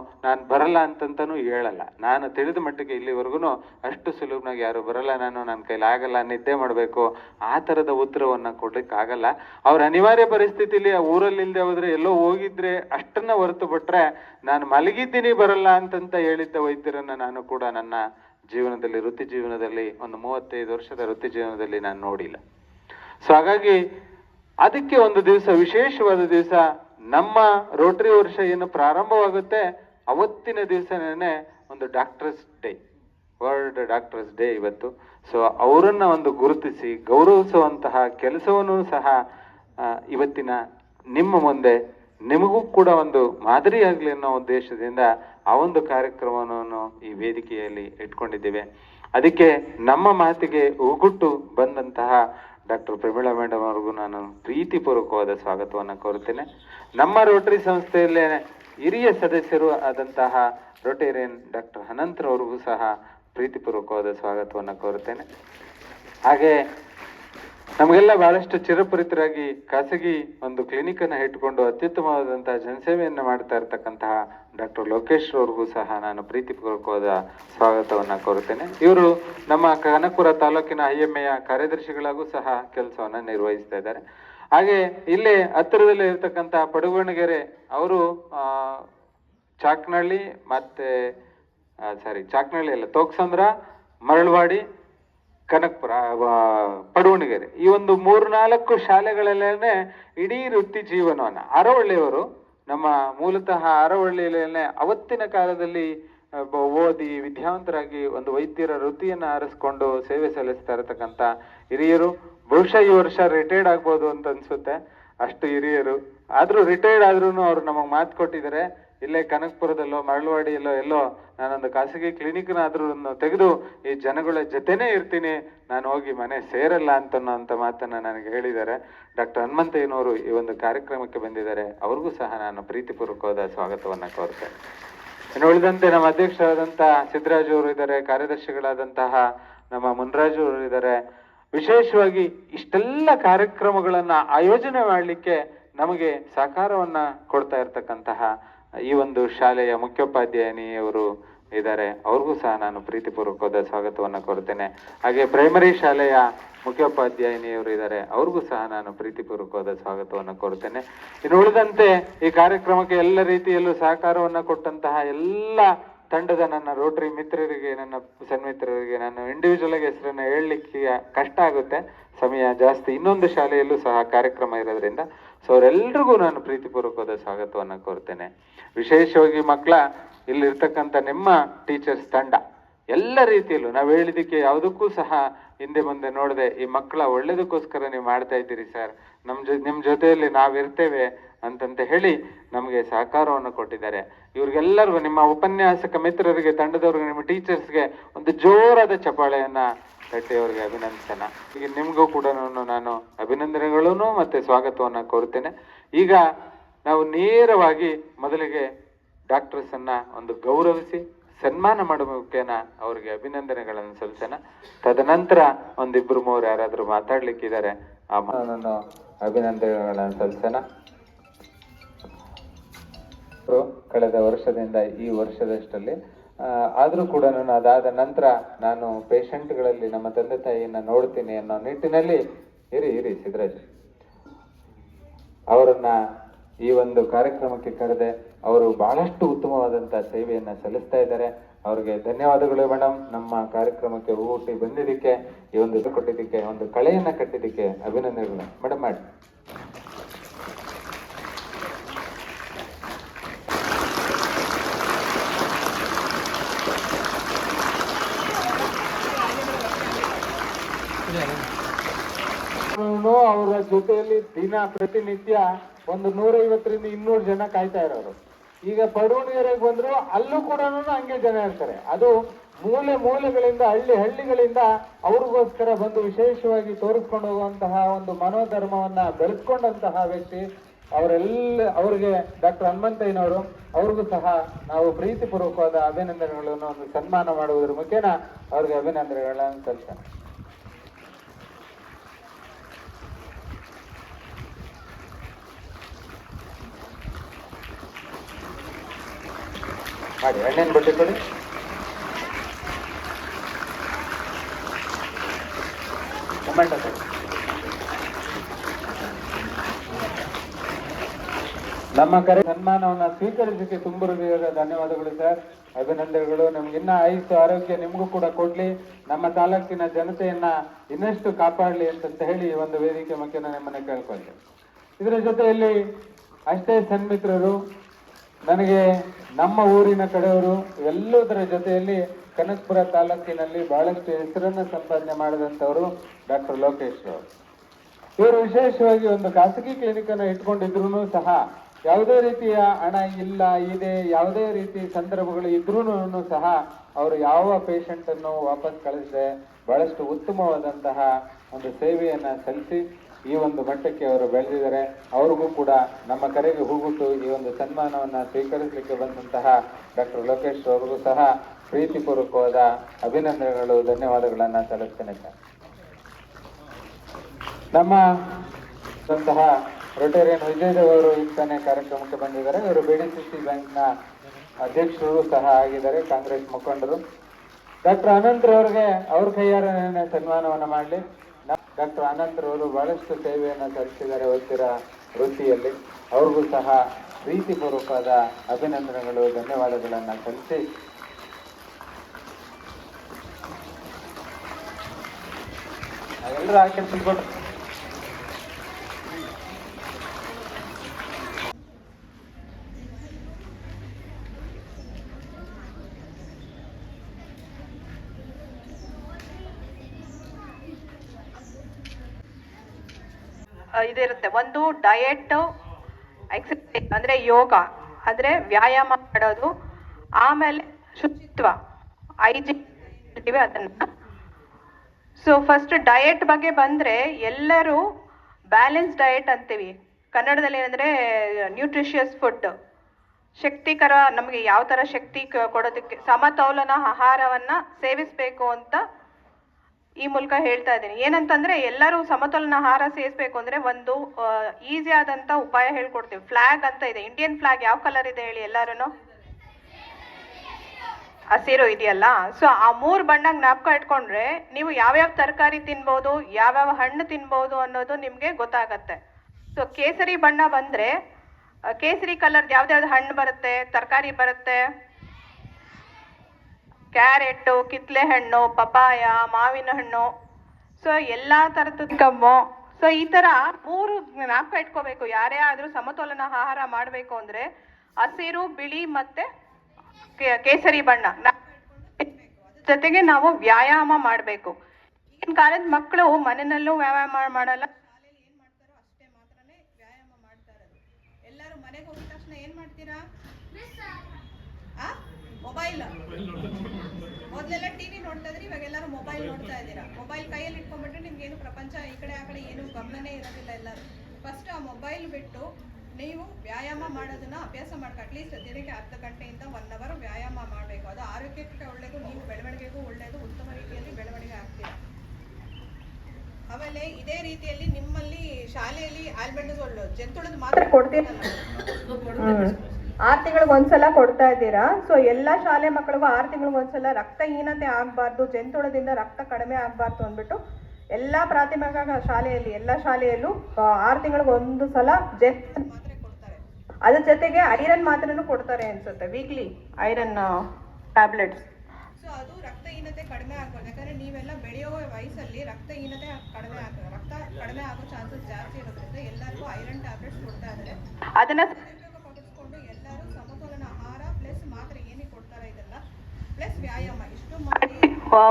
ಬರಲ್ಲ ಅಂತಂತನೂ ಹೇಳಲ್ಲ. ನಾನು ತಿಳಿದ ಮಟ್ಟಿಗೆ ಇಲ್ಲಿವರೆಗೂ ಅಷ್ಟು ಸುಲಭನಾಗಿ ಯಾರು ಬರಲ್ಲ. ನಾನು ನನ್ನ ಕೈಲಿ ಆಗಲ್ಲ, ನಿದ್ದೆ ಮಾಡಬೇಕು. ಆ ಥರದ ಉತ್ತರವನ್ನು ಕೊಡ್ಲಿಕ್ಕೆ ಆಗಲ್ಲ ಅವ್ರ ಅನಿವಾರ್ಯ ಪರಿಸ್ಥಿತಿಲಿ ಆ ಊರಲ್ಲಿಲ್ಲದೆ ಹೋದ್ರೆ ಎಲ್ಲೋ ಹೋಗಿದ್ರೆ ಅಷ್ಟನ್ನ ಹೊರತು ಬಿಟ್ಟರೆ ನಾನು ಮಲಗಿದ್ದೀನಿ ಬರಲ್ಲ ಅಂತಂತ ಹೇಳಿದ್ದ ವೈದ್ಯರನ್ನು ನಾನು ಕೂಡ ನನ್ನ ಜೀವನದಲ್ಲಿ, ವೃತ್ತಿ ಜೀವನದಲ್ಲಿ, ಒಂದು ಮೂವತ್ತೈದು ವರ್ಷದ ವೃತ್ತಿ ಜೀವನದಲ್ಲಿ ನಾನು ನೋಡಿಲ್ಲ. ಸೊ ಹಾಗಾಗಿ ಅದಕ್ಕೆ ಒಂದು ದಿವಸ, ವಿಶೇಷವಾದ ದಿವಸ, ನಮ್ಮ ರೋಟರಿ ವರ್ಷ ಏನು ಪ್ರಾರಂಭವಾಗುತ್ತೆ, ಅವತ್ತಿನ ದಿವಸನೇ ಒಂದು doctors day world doctors day ಇವತ್ತು. ಸೊ ಅವರನ್ನ ಒಂದು ಗುರುತಿಸಿ, ಗೌರವಿಸುವಂತಹ ಕೆಲಸವನ್ನು ಸಹ ಇವತ್ತಿನ ನಿಮ್ಮ ಮುಂದೆ ನಿಮಗೂ ಕೂಡ ಒಂದು ಮಾದರಿಯಾಗಲಿ ಅನ್ನೋ ಉದ್ದೇಶದಿಂದ ಆ ಒಂದು ಕಾರ್ಯಕ್ರಮವನ್ನು ಈ ವೇದಿಕೆಯಲ್ಲಿ ಇಟ್ಕೊಂಡಿದ್ದೇವೆ. ಅದಕ್ಕೆ ನಮ್ಮ ಮಾತಿಗೆ ಉಗುಟ್ಟು ಬಂದಂತಹ ಡಾಕ್ಟರ್ ಪ್ರಮೀಳಾ ಮೇಡಮ್ ಅವ್ರಿಗೂ ನಾನು ಪ್ರೀತಿಪೂರ್ವಕವಾದ ಸ್ವಾಗತವನ್ನು ಕೋರುತ್ತೇನೆ. ನಮ್ಮ ರೋಟರಿ ಸಂಸ್ಥೆಯಲ್ಲೇ ಹಿರಿಯ ಸದಸ್ಯರು ಆದಂತಹ ರೋಟೇರಿಯನ್ ಡಾಕ್ಟರ್ ಅನಂತರವ್ರಿಗೂ ಸಹ ಪ್ರೀತಿಪೂರ್ವಕವಾದ ಸ್ವಾಗತವನ್ನು ಕೋರುತ್ತೇನೆ. ಹಾಗೆ ನಮಗೆಲ್ಲ ಬಹಳಷ್ಟು ಚಿರಪರಿತರಾಗಿ ಖಾಸಗಿ ಒಂದು ಕ್ಲಿನಿಕ್ ಅನ್ನ ಇಟ್ಟುಕೊಂಡು ಅತ್ಯುತ್ತಮವಾದಂತಹ ಜನಸೇವೆಯನ್ನು ಮಾಡ್ತಾ ಇರತಕ್ಕಂತಹ ಡಾಕ್ಟರ್ ಲೋಕೇಶ್ ಅವ್ರಿಗೂ ಸಹ ನಾನು ಪ್ರೀತಿಪೂರ್ವಕವಾದ ಸ್ವಾಗತವನ್ನ ಕೋರುತ್ತೇನೆ. ಇವರು ನಮ್ಮ ಕನಕಪುರ ತಾಲೂಕಿನ ಐಎಂಎಯ ಕಾರ್ಯದರ್ಶಿಗಳಾಗೂ ಸಹ ಕೆಲಸವನ್ನ ನಿರ್ವಹಿಸ್ತಾ ಇದ್ದಾರೆ. ಹಾಗೆ ಇಲ್ಲೇ ಹತ್ತಿರದಲ್ಲೇ ಇರತಕ್ಕಂತಹ ಪಡುವಣಗೆರೆ ಅವರು ಚಾಕ್ನಳ್ಳಿ ಮತ್ತೆ ಸಾರಿ ಚಾಕ್ನಳ್ಳಿ ಅಲ್ಲ, ತೋಕ್ಸಂದ್ರ, ಮರಳವಾಡಿ ಕನಕಪುರ ಪಡುವಣಗೆರೆ. ಈ ಒಂದು ಮೂರ್ನಾಲ್ಕು ಶಾಲೆಗಳಲ್ಲೇನೆ ಇಡೀ ವೃತ್ತಿ ಜೀವನವನ್ನ. ಅರವಳ್ಳಿಯವರು ನಮ್ಮ ಮೂಲತಃ ಅರವಳ್ಳಿಯಲ್ಲೇನೆ ಅವತ್ತಿನ ಕಾಲದಲ್ಲಿ ಓದಿ ವಿದ್ಯಾವಂತರಾಗಿ ಒಂದು ವೈದ್ಯರ ವೃತ್ತಿಯನ್ನು ಆರಿಸ್ಕೊಂಡು ಸೇವೆ ಸಲ್ಲಿಸ್ತಾ ಇರತಕ್ಕಂತ ಹಿರಿಯರು. ಬಹುಶಃ ಈ ವರ್ಷ ರಿಟೈರ್ಡ್ ಆಗ್ಬೋದು ಅಂತ ಅನ್ಸುತ್ತೆ. ಅಷ್ಟು ಹಿರಿಯರು. ಆದ್ರೂ ರಿಟೈರ್ಡ್ ಆದ್ರೂ ಅವ್ರು ನಮಗೆ ಮಾತು ಕೊಟ್ಟಿದ್ದಾರೆ. ಇಲ್ಲೇ ಕನಕಪುರದಲ್ಲೋ, ಮರಳವಾಡಿಯಲ್ಲೋ, ಎಲ್ಲೋ ನಾನೊಂದು ಖಾಸಗಿ ಕ್ಲಿನಿಕ್ನಾದ್ರೂ ತೆಗೆದು ಈ ಜನಗಳ ಜೊತೆನೇ ಇರ್ತೀನಿ, ನಾನು ಹೋಗಿ ಮನೆ ಸೇರಲ್ಲ ಅಂತ ಮಾತನ್ನ ನನಗೆ ಹೇಳಿದ್ದಾರೆ. ಡಾಕ್ಟರ್ ಹನುಮಂತಯ್ಯನವರು ಈ ಒಂದು ಕಾರ್ಯಕ್ರಮಕ್ಕೆ ಬಂದಿದ್ದಾರೆ, ಅವ್ರಿಗೂ ಸಹ ನಾನು ಪ್ರೀತಿಪೂರ್ವಕವಾದ ಸ್ವಾಗತವನ್ನು ಕೋರ್ತೇನೆ ಇನ್ನು ಉಳಿದಂತೆ ನಮ್ಮ ಅಧ್ಯಕ್ಷರಾದಂತ ಸಿದ್ದರಾಜು ಅವರು ಇದ್ದಾರೆ, ಕಾರ್ಯದರ್ಶಿಗಳಾದಂತಹ ನಮ್ಮ ಮುನ್ರಾಜು ಅವರು ಇದ್ದಾರೆ. ವಿಶೇಷವಾಗಿ ಇಷ್ಟೆಲ್ಲ ಕಾರ್ಯಕ್ರಮಗಳನ್ನು ಆಯೋಜನೆ ಮಾಡಲಿಕ್ಕೆ ನಮಗೆ ಸಹಕಾರವನ್ನ ಕೊಡ್ತಾ ಇರ್ತಕ್ಕಂತಹ ಈ ಒಂದು ಶಾಲೆಯ ಮುಖ್ಯೋಪಾಧ್ಯಾಯಿನಿಯವರು ಇದ್ದಾರೆ. ಅವ್ರಿಗೂ ಸಹ ನಾನು ಪ್ರೀತಿಪೂರ್ವಕವಾದ ಸ್ವಾಗತವನ್ನು ಕೋರುತ್ತೇನೆ. ಹಾಗೆ ಪ್ರೈಮರಿ ಶಾಲೆಯ ಮುಖ್ಯೋಪಾಧ್ಯಾಯಿನಿಯವರು ಇದ್ದಾರೆ. ಅವ್ರಿಗೂ ಸಹ ನಾನು ಪ್ರೀತಿಪೂರ್ವಕವಾದ ಸ್ವಾಗತವನ್ನು ಕೋರುತ್ತೇನೆ. ಇನ್ನು ಉಳಿದಂತೆ ಈ ಕಾರ್ಯಕ್ರಮಕ್ಕೆ ಎಲ್ಲ ರೀತಿಯಲ್ಲೂ ಸಹಕಾರವನ್ನು ಕೊಟ್ಟಂತಹ ಎಲ್ಲ ತಂಡದ ನನ್ನ ರೋಟರಿ ಮಿತ್ರರಿಗೆ, ನನ್ನ ಸನ್ಮಿತ್ರರಿಗೆ ನಾನು ಇಂಡಿವಿಜುವಲ್ ಆಗಿ ಹೆಸರನ್ನು ಹೇಳಲಿಕ್ಕೆ ಕಷ್ಟ ಆಗುತ್ತೆ. ಸಮಯ ಜಾಸ್ತಿ. ಇನ್ನೊಂದು ಶಾಲೆಯಲ್ಲೂ ಸಹ ಕಾರ್ಯಕ್ರಮ ಇರೋದ್ರಿಂದ ಸೊ ಅವರೆಲ್ಲರಿಗೂ ನಾನು ಪ್ರೀತಿಪೂರ್ವಕವಾದ ಸ್ವಾಗತವನ್ನು ಕೋರ್ತೇನೆ ವಿಶೇಷವಾಗಿ ಮಕ್ಕಳ ಇಲ್ಲಿರ್ತಕ್ಕಂಥ ನಿಮ್ಮ ಟೀಚರ್ಸ್ ತಂಡ. ಎಲ್ಲ ರೀತಿಯಲ್ಲೂ ನಾವು ಹೇಳಿದಕ್ಕೆ ಯಾವುದಕ್ಕೂ ಸಹ ಹಿಂದೆ ಮುಂದೆ ನೋಡದೆ ಈ ಮಕ್ಕಳ ಒಳ್ಳೇದಕ್ಕೋಸ್ಕರ ನೀವು ಮಾಡ್ತಾ ಇದ್ದೀರಿ ಸರ್ ನಮ್ಮ ಜೊ ನಿಮ್ಮ ಜೊತೆಯಲ್ಲಿ ನಾವಿರ್ತೇವೆ ಅಂತಂತ ಹೇಳಿ ನಮಗೆ ಸಹಕಾರವನ್ನು ಕೊಟ್ಟಿದ್ದಾರೆ. ಇವ್ರಿಗೆಲ್ಲರಿಗೂ, ನಿಮ್ಮ ಉಪನ್ಯಾಸಕ ಮಿತ್ರರಿಗೆ, ತಂಡದವ್ರಿಗೆ, ನಿಮ್ಮ ಟೀಚರ್ಸ್ಗೆ ಒಂದು ಜೋರಾದ ಚಪಾಳೆಯನ್ನು ತಟ್ಟಿ ಅಭಿನಂದನ. ಈಗ ನಿಮಗೂ ಕೂಡ ನಾನು ಅಭಿನಂದನೆಗಳನ್ನು ಮತ್ತು ಸ್ವಾಗತವನ್ನು ಕೋರುತ್ತೇನೆ. ಈಗ ನಾವು ನೇರವಾಗಿ ಮೊದಲಿಗೆ ಡಾಕ್ಟರ್ಸ್ ಅನ್ನ ಒಂದು ಗೌರವಿಸಿ, ಸನ್ಮಾನ ಮಾಡುವ ಮುಖೇನ ಅವರಿಗೆ ಅಭಿನಂದನೆಗಳನ್ನು ಸಲ್ಲಿಸೋಣ. ತದನಂತರ ಒಂದಿಬ್ರು ಮೂರು ಯಾರಾದ್ರೂ ಮಾತಾಡ್ಲಿಕ್ಕಿದ್ದಾರೆ, ಆ ನಾನು ಅಭಿನಂದನೆಗಳನ್ನು ಸಲ್ಲಿಸೋಣ. ಕಳೆದ ವರ್ಷದಿಂದ ಈ ವರ್ಷದಷ್ಟಲ್ಲಿ ಆದರೂ ಕೂಡ ನಾನು ಅದಾದ ನಂತರ ನಾನು ಪೇಷಂಟ್ಗಳಲ್ಲಿ ನಮ್ಮ ತಂದೆ ತಾಯಿಯನ್ನು ನೋಡ್ತೀನಿ ಅನ್ನೋ ನಿಟ್ಟಿನಲ್ಲಿ, ಇರಿ ಇರಿ ಸಿದ್ದರಾಜ್ ಅವರನ್ನ ಈ ಒಂದು ಕಾರ್ಯಕ್ರಮಕ್ಕೆ ಕರೆದೆ ಅವರು ಬಹಳಷ್ಟು ಉತ್ತಮವಾದಂತಹ ಸೇವೆಯನ್ನ ಸಲ್ಲಿಸ್ತಾ ಇದ್ದಾರೆ. ಅವ್ರಿಗೆ ಧನ್ಯವಾದಗಳು ಮೇಡಮ್ ನಮ್ಮ ಕಾರ್ಯಕ್ರಮಕ್ಕೆ ಹೂಟಿ ಬಂದಿದ್ದಕ್ಕೆ ಈ ಒಂದು ಇದು ಕೊಟ್ಟಿದ್ದಕ್ಕೆ ಒಂದು ಕಳೆಯನ್ನ ಕಟ್ಟಿದ್ದಕ್ಕೆ ಅಭಿನಂದನೆಗಳು. ಮೇಡಮ್ ಮಾಡಿ. ಅವರ ಜೊತೆಯಲ್ಲಿ ದಿನ ಪ್ರತಿನಿತ್ಯ ಒಂದು ನೂರೈವತ್ತರಿಂದ ಇನ್ನೂರು ಜನ ಕಾಯ್ತಾ ಇರೋರು. ಈಗ ಪಡೋಣಿಯರಿಗೆ ಬಂದ್ರು ಅಲ್ಲೂ ಕೂಡ ಹಂಗೆ ಜನ ಇರ್ತಾರೆ. ಅದು ಮೂಲೆ ಮೂಲೆಗಳಿಂದ, ಹಳ್ಳಿ ಹಳ್ಳಿಗಳಿಂದ ಅವ್ರಿಗೋಸ್ಕರ ಬಂದು ವಿಶೇಷವಾಗಿ ತೋರಿಸ್ಕೊಂಡು ಹೋಗುವಂತಹ ಒಂದು ಮನೋಧರ್ಮವನ್ನ ಬೆಳೆಸ್ಕೊಂಡಂತಹ ವ್ಯಕ್ತಿ ಅವರೆಲ್ಲ, ಅವರಿಗೆ ಡಾಕ್ಟರ್ ಹನುಮಂತಯ್ಯನವರು. ಅವ್ರಿಗೂ ಸಹ ನಾವು ಪ್ರೀತಿಪೂರ್ವಕವಾದ ಅಭಿನಂದನೆಗಳನ್ನು, ಒಂದು ಸನ್ಮಾನ ಮಾಡುವುದರ ಮುಖೇನ ಅವ್ರಿಗೆ ಅಭಿನಂದನೆಗಳನ್ನು ಸಲ್ಲಿಸೋಣ ಮಾಡಿ ಎಣ್ಣೆನ ಬಟ್ಟೆ ಕೊಡಿ ನಮ್ಮ ಕರೆ ಸನ್ಮಾನವನ್ನು ಸ್ವೀಕರಿಸಕ್ಕೆ ತುಂಬ ಹೃದಯದ ಧನ್ಯವಾದಗಳು, ಸರ್. ಅಭಿನಂದನೆಗಳು. ನಮ್ಗಿನ್ನ ಆಯುಸ್ಸು ಆರೋಗ್ಯ ನಿಮಗೂ ಕೂಡ ಕೊಡ್ಲಿ. ನಮ್ಮ ತಾಲೂಕಿನ ಜನತೆಯನ್ನ ಇನ್ನಷ್ಟು ಕಾಪಾಡಲಿ ಅಂತ ಹೇಳಿ ಒಂದು ವೇದಿಕೆ ಮುಖ್ಯ ನಿಮ್ಮನ್ನ ಕೇಳ್ಕೊಳ್ತೇನೆ ಇದರ ಜೊತೆಯಲ್ಲಿ ಅಷ್ಟೇ ಸನ್ಮಿತ್ರರು ನನಗೆ ನಮ್ಮ ಊರಿನ ಕಡೆಯವರು ಎಲ್ಲದರ ಜೊತೆಯಲ್ಲಿ ಕನಕಪುರ ತಾಲೂಕಿನಲ್ಲಿ ಬಹಳಷ್ಟು ಹೆಸರನ್ನು ಸಂಪಾದನೆ ಮಾಡಿದಂಥವರು ಡಾಕ್ಟರ್ ಲೋಕೇಶ್ ಅವರು. ಇವರು ವಿಶೇಷವಾಗಿ ಒಂದು ಖಾಸಗಿ ಕ್ಲಿನಿಕ್ ಅನ್ನು ಇಟ್ಕೊಂಡಿದ್ರು ಸಹ ಯಾವುದೇ ರೀತಿಯ ಹಣ ಇಲ್ಲ, ಇದೆ, ಯಾವುದೇ ರೀತಿ ಸಂದರ್ಭಗಳು ಇದ್ರೂ ಸಹ ಅವರು ಯಾವ ಪೇಷಂಟನ್ನು ವಾಪಸ್ ಕಳಿಸದೆ ಬಹಳಷ್ಟು ಉತ್ತಮವಾದಂತಹ ಒಂದು ಸೇವೆಯನ್ನು ಸಲ್ಲಿಸಿ ಈ ಒಂದು ಮಟ್ಟಕ್ಕೆ ಅವರು ಬೆಳೆದಿದ್ದಾರೆ, ಅವ್ರಿಗೂ ಕೂಡ ನಮ್ಮ ಕರೆಗೆ ಹೋಗ್ಬಿಟ್ಟು ಈ ಒಂದು ಸನ್ಮಾನವನ್ನು ಸ್ವೀಕರಿಸಲಿಕ್ಕೆ ಬಂದಂತಹ ಡಾಕ್ಟರ್ ಲೋಕೇಶ್ ಅವರಿಗೂ ಸಹ ಪ್ರೀತಿಪೂರ್ವಕವಾದ ಅಭಿನಂದನೆಗಳು, ಧನ್ಯವಾದಗಳನ್ನು ಸಲ್ಲಿಸ್ತೇನೆ ಸರ್. ನಮ್ಮ ಸ್ವಂತಹ ರೊಟೇರಿಯನ್ ವಿಜಯದೇವ್ ಅವರು ಈಗ ತಾನೇ ಕಾರ್ಯಕ್ರಮಕ್ಕೆ ಬಂದಿದ್ದಾರೆ. ಇವರು ಬಿಡಿಸಿಸಿ ಬ್ಯಾಂಕ್ನ ಅಧ್ಯಕ್ಷರು ಸಹ ಆಗಿದ್ದಾರೆ, ಕಾಂಗ್ರೆಸ್ ಮುಖಂಡರು. ಡಾಕ್ಟರ್ ಅನಂತ್ರವರಿಗೆ ಅವ್ರ ಕೈಯಾರ ಸನ್ಮಾನವನ್ನು ಮಾಡಲಿ. ಡಾಕ್ಟರ್ ಅನಂತ್ರವರು ಬಹಳಷ್ಟು ಸೇವೆಯನ್ನು ಸಲ್ಲಿಸಿದ್ದಾರೆ ವೈದ್ಯರ ವೃತ್ತಿಯಲ್ಲಿ. ಅವ್ರಿಗೂ ಸಹ ಪ್ರೀತಿಪೂರ್ವಕವಾದ ಅಭಿನಂದನೆಗಳು, ಧನ್ಯವಾದಗಳನ್ನು ಸಲ್ಲಿಸಿ. ಎಲ್ಲರೂ ತಿಳ್ಕೊಟ್ರು ಆ, ಇದಿರುತ್ತೆ ಒಂದು ಡಯಟ್ ಎಕ್ಸಸೈಸ್ ಅಂದ್ರೆ ಯೋಗ. ಅಂದ್ರೆ ವ್ಯಾಯಾಮ ಮಾಡೋದು. ಆಮೇಲೆ ಶುಚಿತ್ವ. ಐಜಿನ್ ಅದನ್ನು. ಸೊ ಫಸ್ಟ್ ಡಯೆಟ್ ಬಗ್ಗೆ ಬಂದ್ರೆ ಎಲ್ಲರೂ ಬ್ಯಾಲೆನ್ಸ್ ಡಯೆಟ್ ಅಂತೀವಿ. ಕನ್ನಡದಲ್ಲಿ ಏನಂದ್ರೆ ನ್ಯೂಟ್ರಿಷಿಯಸ್ ಫುಡ್ ಶಕ್ತಿಕರ, ನಮಗೆ ಯಾವ ತರ ಶಕ್ತಿ ಕೊಡೋದಕ್ಕೆ, ಸಮತೋಲನ ಆಹಾರವನ್ನ ಸೇವಿಸಬೇಕು ಅಂತ ಈ ಮೂಲಕ ಹೇಳ್ತಾ ಇದ್ದೀನಿ. ಏನಂತಂದ್ರೆ ಎಲ್ಲರೂ ಸಮತೋಲನ ಆಹಾರ ಸೇರಿಸಬೇಕು ಅಂದ್ರೆ ಒಂದು ಈಸಿ ಆದಂತ ಉಪಾಯ ಹೇಳ್ಕೊಡ್ತೀವಿ. ಫ್ಲಾಗ್ ಅಂತ ಇದೆ. ಇಂಡಿಯನ್ ಫ್ಲಾಗ್ ಯಾವ ಕಲರ್ ಇದೆ ಹೇಳಿ ಎಲ್ಲಾರು ಹಸಿರು ಇದೆಯಲ್ಲ? ಸೊ ಆ ಮೂರ್ ಬಣ್ಣ ಜ್ಞಾಪಕ ಇಟ್ಕೊಂಡ್ರೆ ನೀವು ಯಾವ್ಯಾವ ತರಕಾರಿ ತಿನ್ಬೋದು, ಯಾವ್ಯಾವ ಹಣ್ಣು ತಿನ್ಬೋದು ಅನ್ನೋದು ನಿಮ್ಗೆ ಗೊತ್ತಾಗತ್ತೆ. ಸೊ ಕೇಸರಿ ಬಣ್ಣ ಬಂದ್ರೆ ಕೇಸರಿ ಕಲರ್ ಯಾವ್ದ್ಯಾವ್ದು ಹಣ್ಣು ಬರುತ್ತೆ, ತರಕಾರಿ ಬರುತ್ತೆ? ಕ್ಯಾರೆಟ್ ಕಿತ್ಲೆ ಹಣ್ಣು ಪಪಾಯ ಮಾವಿನ ಹಣ್ಣು. ಸೊ ಎಲ್ಲಾ ಥರದ ಕಮ್ಮು ಸೊ ಈ ತರ ಮೂರು ಜ್ಞಾಪಕ ಇಟ್ಕೋಬೇಕು. ಯಾರೇ ಆದ್ರೂ ಸಮತೋಲನ ಆಹಾರ ಮಾಡಬೇಕು ಅಂದ್ರೆ ಹಸಿರು, ಬಿಳಿ ಮತ್ತೆ ಕೇಸರಿ ಬಣ್ಣ. ಜೊತೆಗೆ ನಾವು ವ್ಯಾಯಾಮ ಮಾಡಬೇಕು. ಈಗಿನ ಕಾಲದ ಮಕ್ಕಳು ಮನೆಯಲ್ಲೂ ವ್ಯಾಯಾಮ ಮಾಡಲ್ಲ. ಎಲ್ಲರೂ ಮನೆಗೆ ಹೋಗಿದ ತಕ್ಷಣ ಏನ್ ಮಾಡ್ತೀರಾ? ಮೊಬೈಲ್. ಮೊದಲೆಲ್ಲ ಟಿವಿ ನೋಡ್ತಾ ಇದ್ರಿ ಇವಾಗ ಎಲ್ಲರೂ ಮೊಬೈಲ್ ನೋಡ್ತಾ ಇದ್ದೀರಾ ಮೊಬೈಲ್ ಕೈಯಲ್ಲಿ ಇಟ್ಕೊಂಡ್ಬಿಟ್ರೆ ನಿಮ್ಗೆ ಏನು ಪ್ರಪಂಚ ಈ ಕಡೆ ಆ ಕಡೆ ಏನು ಗಮನನೇ ಇರೋದಿಲ್ಲ ಎಲ್ಲರೂ. ಫಸ್ಟ್ ಆ ಮೊಬೈಲ್ ಬಿಟ್ಟು ನೀವು ವ್ಯಾಯಾಮ ಮಾಡೋದನ್ನ ಅಭ್ಯಾಸ ಮಾಡ್ಕೊ ಅಟ್ಲೀಸ್ಟ್ ದಿನಕ್ಕೆ ಅರ್ಧ ಗಂಟೆಯಿಂದ ಒನ್ ಅವರ್ ವ್ಯಾಯಾಮ ಮಾಡಬೇಕು. ಅದು ಆರೋಗ್ಯಕ್ಕೆ ಒಳ್ಳೆಯದು ನೀವು ಬೆಳವಣಿಗೆಗೂ ಒಳ್ಳೆಯದು ಉತ್ತಮ ರೀತಿಯಲ್ಲಿ ಬೆಳವಣಿಗೆ ಆಗ್ತೀರಾ? ಆಮೇಲೆ ಇದೇ ರೀತಿಯಲ್ಲಿ ನಿಮ್ಮಲ್ಲಿ ಶಾಲೆಯಲ್ಲಿ ಆಲ್ಬೆಂಡ್ ಜಂತುಳದ ಮಾತ್ರ ಕೊಡ್ತೀರಲ್ಲ ಆರು ತಿಂಗಳಿಗೆ ಒಂದ್ಸಲ ಕೊಡ್ತಾ ಇದ್ದೀರಾ? ಸೊ ಎಲ್ಲ ಶಾಲೆ ಮಕ್ಕಳಿಗೂ ಆರು ತಿಂಗಳಿಗೆ ಒಂದ್ಸಲ ರಕ್ತಹೀನತೆ ಆಗಬಾರ್ದು ಜಂತುಳದಿಂದ ರಕ್ತ ಕಡಿಮೆ ಆಗಬಾರ್ದು ಅಂದ್ಬಿಟ್ಟು ಎಲ್ಲ ಪ್ರಾಥಮಿಕ ಶಾಲೆಯಲ್ಲಿ ಎಲ್ಲ ಶಾಲೆಯಲ್ಲೂ ಆರು ತಿಂಗಳಿಗೆ ಒಂದು ಸಲ ಜೆನ್ ಮಾತ್ರೆ ಕೊಡ್ತಾರೆ. ಅದ್ರ ಜೊತೆಗೆ ಐರನ್ ಮಾತ್ರೆನೂ ಕೊಡ್ತಾರೆ ಅನ್ಸುತ್ತೆ ವೀಕ್ಲಿ ಐರನ್ ಟ್ಯಾಬ್ಲೆಟ್ಸ್. ಸೊ ಅದು ರಕ್ತಹೀನತೆ ಕಡಿಮೆ ಆಗ್ಬೋದು ಯಾಕಂದ್ರೆ ನೀವೆಲ್ಲ ಬೆಳೆಯೋ ವಯಸ್ಸಲ್ಲಿ ರಕ್ತಹೀನತೆ ಕಡಿಮೆ ಆಗ್ತದೆ ರಕ್ತ ಕಡಿಮೆ ಆಗೋ ಚಾನ್ಸಸ್ ಜಾಸ್ತಿ ಇರೋದ್ರಿಂದ ಎಲ್ಲರಿಗೂ ಐರನ್ ಟ್ಯಾಬ್ಲೆಟ್ಸ್ ಕೊಡ್ತಾ ಇದ್ದಾರೆ. ಅದನ್ನ ಪಡಿಸ್ಕೊಂಡು ಎಲ್ಲರೂ ಸಮತೋಲನ ಆಹಾರ ಪ್ಲಸ್ ಮಾತ್ರೆ ಏನಿಗೆ ಕೊಡ್ತಾರೆ ಇದೆಲ್ಲ ಪ್ಲಸ್ ವ್ಯಾಯಾಮ ಇಷ್ಟು ಮಾಡಿ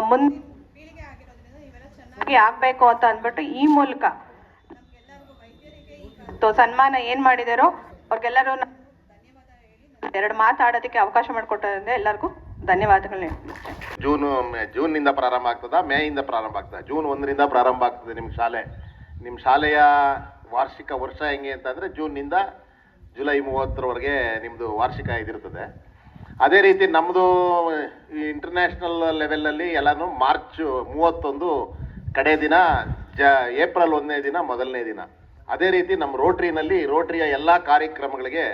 ಮುಂದೆ ಪೀಳಿಗೆ ಆಗಿರೋದ್ರಿಂದ ನೀವೆಲ್ಲ ಚೆನ್ನಾಗಿ ಆಗ್ಬೇಕು ಅಂತ ಅಂದ್ಬಿಟ್ಟು ಈ ಮೂಲಕ ನಮ್ಗೆಲ್ಲರಿಗೂ ವೈದ್ಯರಿಗೆ ಈಗ ಸನ್ಮಾನ ಏನ್ ಮಾಡಿದಾರೋ ಅವ್ರಿಗೆಲ್ಲರೂ ನಾನು ಧನ್ಯವಾದ ಹೇಳಿ ಎರಡು ಮಾತಾಡೋದಕ್ಕೆ ಅವಕಾಶ ಮಾಡಿಕೊಟ್ಟದ್ರಿಂದ ಎಲ್ಲರಿಗೂ ಧನ್ಯವಾದಗಳು ಜೂನು ಜೂನ್ನಿಂದ ಪ್ರಾರಂಭ ಆಗ್ತದ ಮೇಯಿಂದ ಪ್ರಾರಂಭ ಆಗ್ತದೆ? ಜೂನ್ ಒಂದರಿಂದ ಪ್ರಾರಂಭ ಆಗ್ತದೆ ನಿಮ್ಮ ಶಾಲೆ. ನಿಮ್ಮ ಶಾಲೆಯ ವಾರ್ಷಿಕ ವರ್ಷ ಹೆಂಗೆ ಅಂತಂದರೆ ಜೂನ್ನಿಂದ ಜುಲೈ ಮೂವತ್ತರವರೆಗೆ ನಿಮ್ಮದು ವಾರ್ಷಿಕ ಇದಿರ್ತದೆ. ಅದೇ ರೀತಿ ನಮ್ಮದು ಇಂಟರ್ನ್ಯಾಷನಲ್ ಲೆವೆಲಲ್ಲಿ ಎಲ್ಲನೂ ಮಾರ್ಚ್ ಮೂವತ್ತೊಂದು ಕಡೆ ದಿನ, ಜ ಏಪ್ರಿಲ್ ಒಂದನೇ ದಿನ, ಮೊದಲನೇ ದಿನ. ಅದೇ ರೀತಿ ನಮ್ಮ ರೋಟ್ರಿನಲ್ಲಿ ರೋಟ್ರಿಯ ಎಲ್ಲ ಕಾರ್ಯಕ್ರಮಗಳಿಗೆ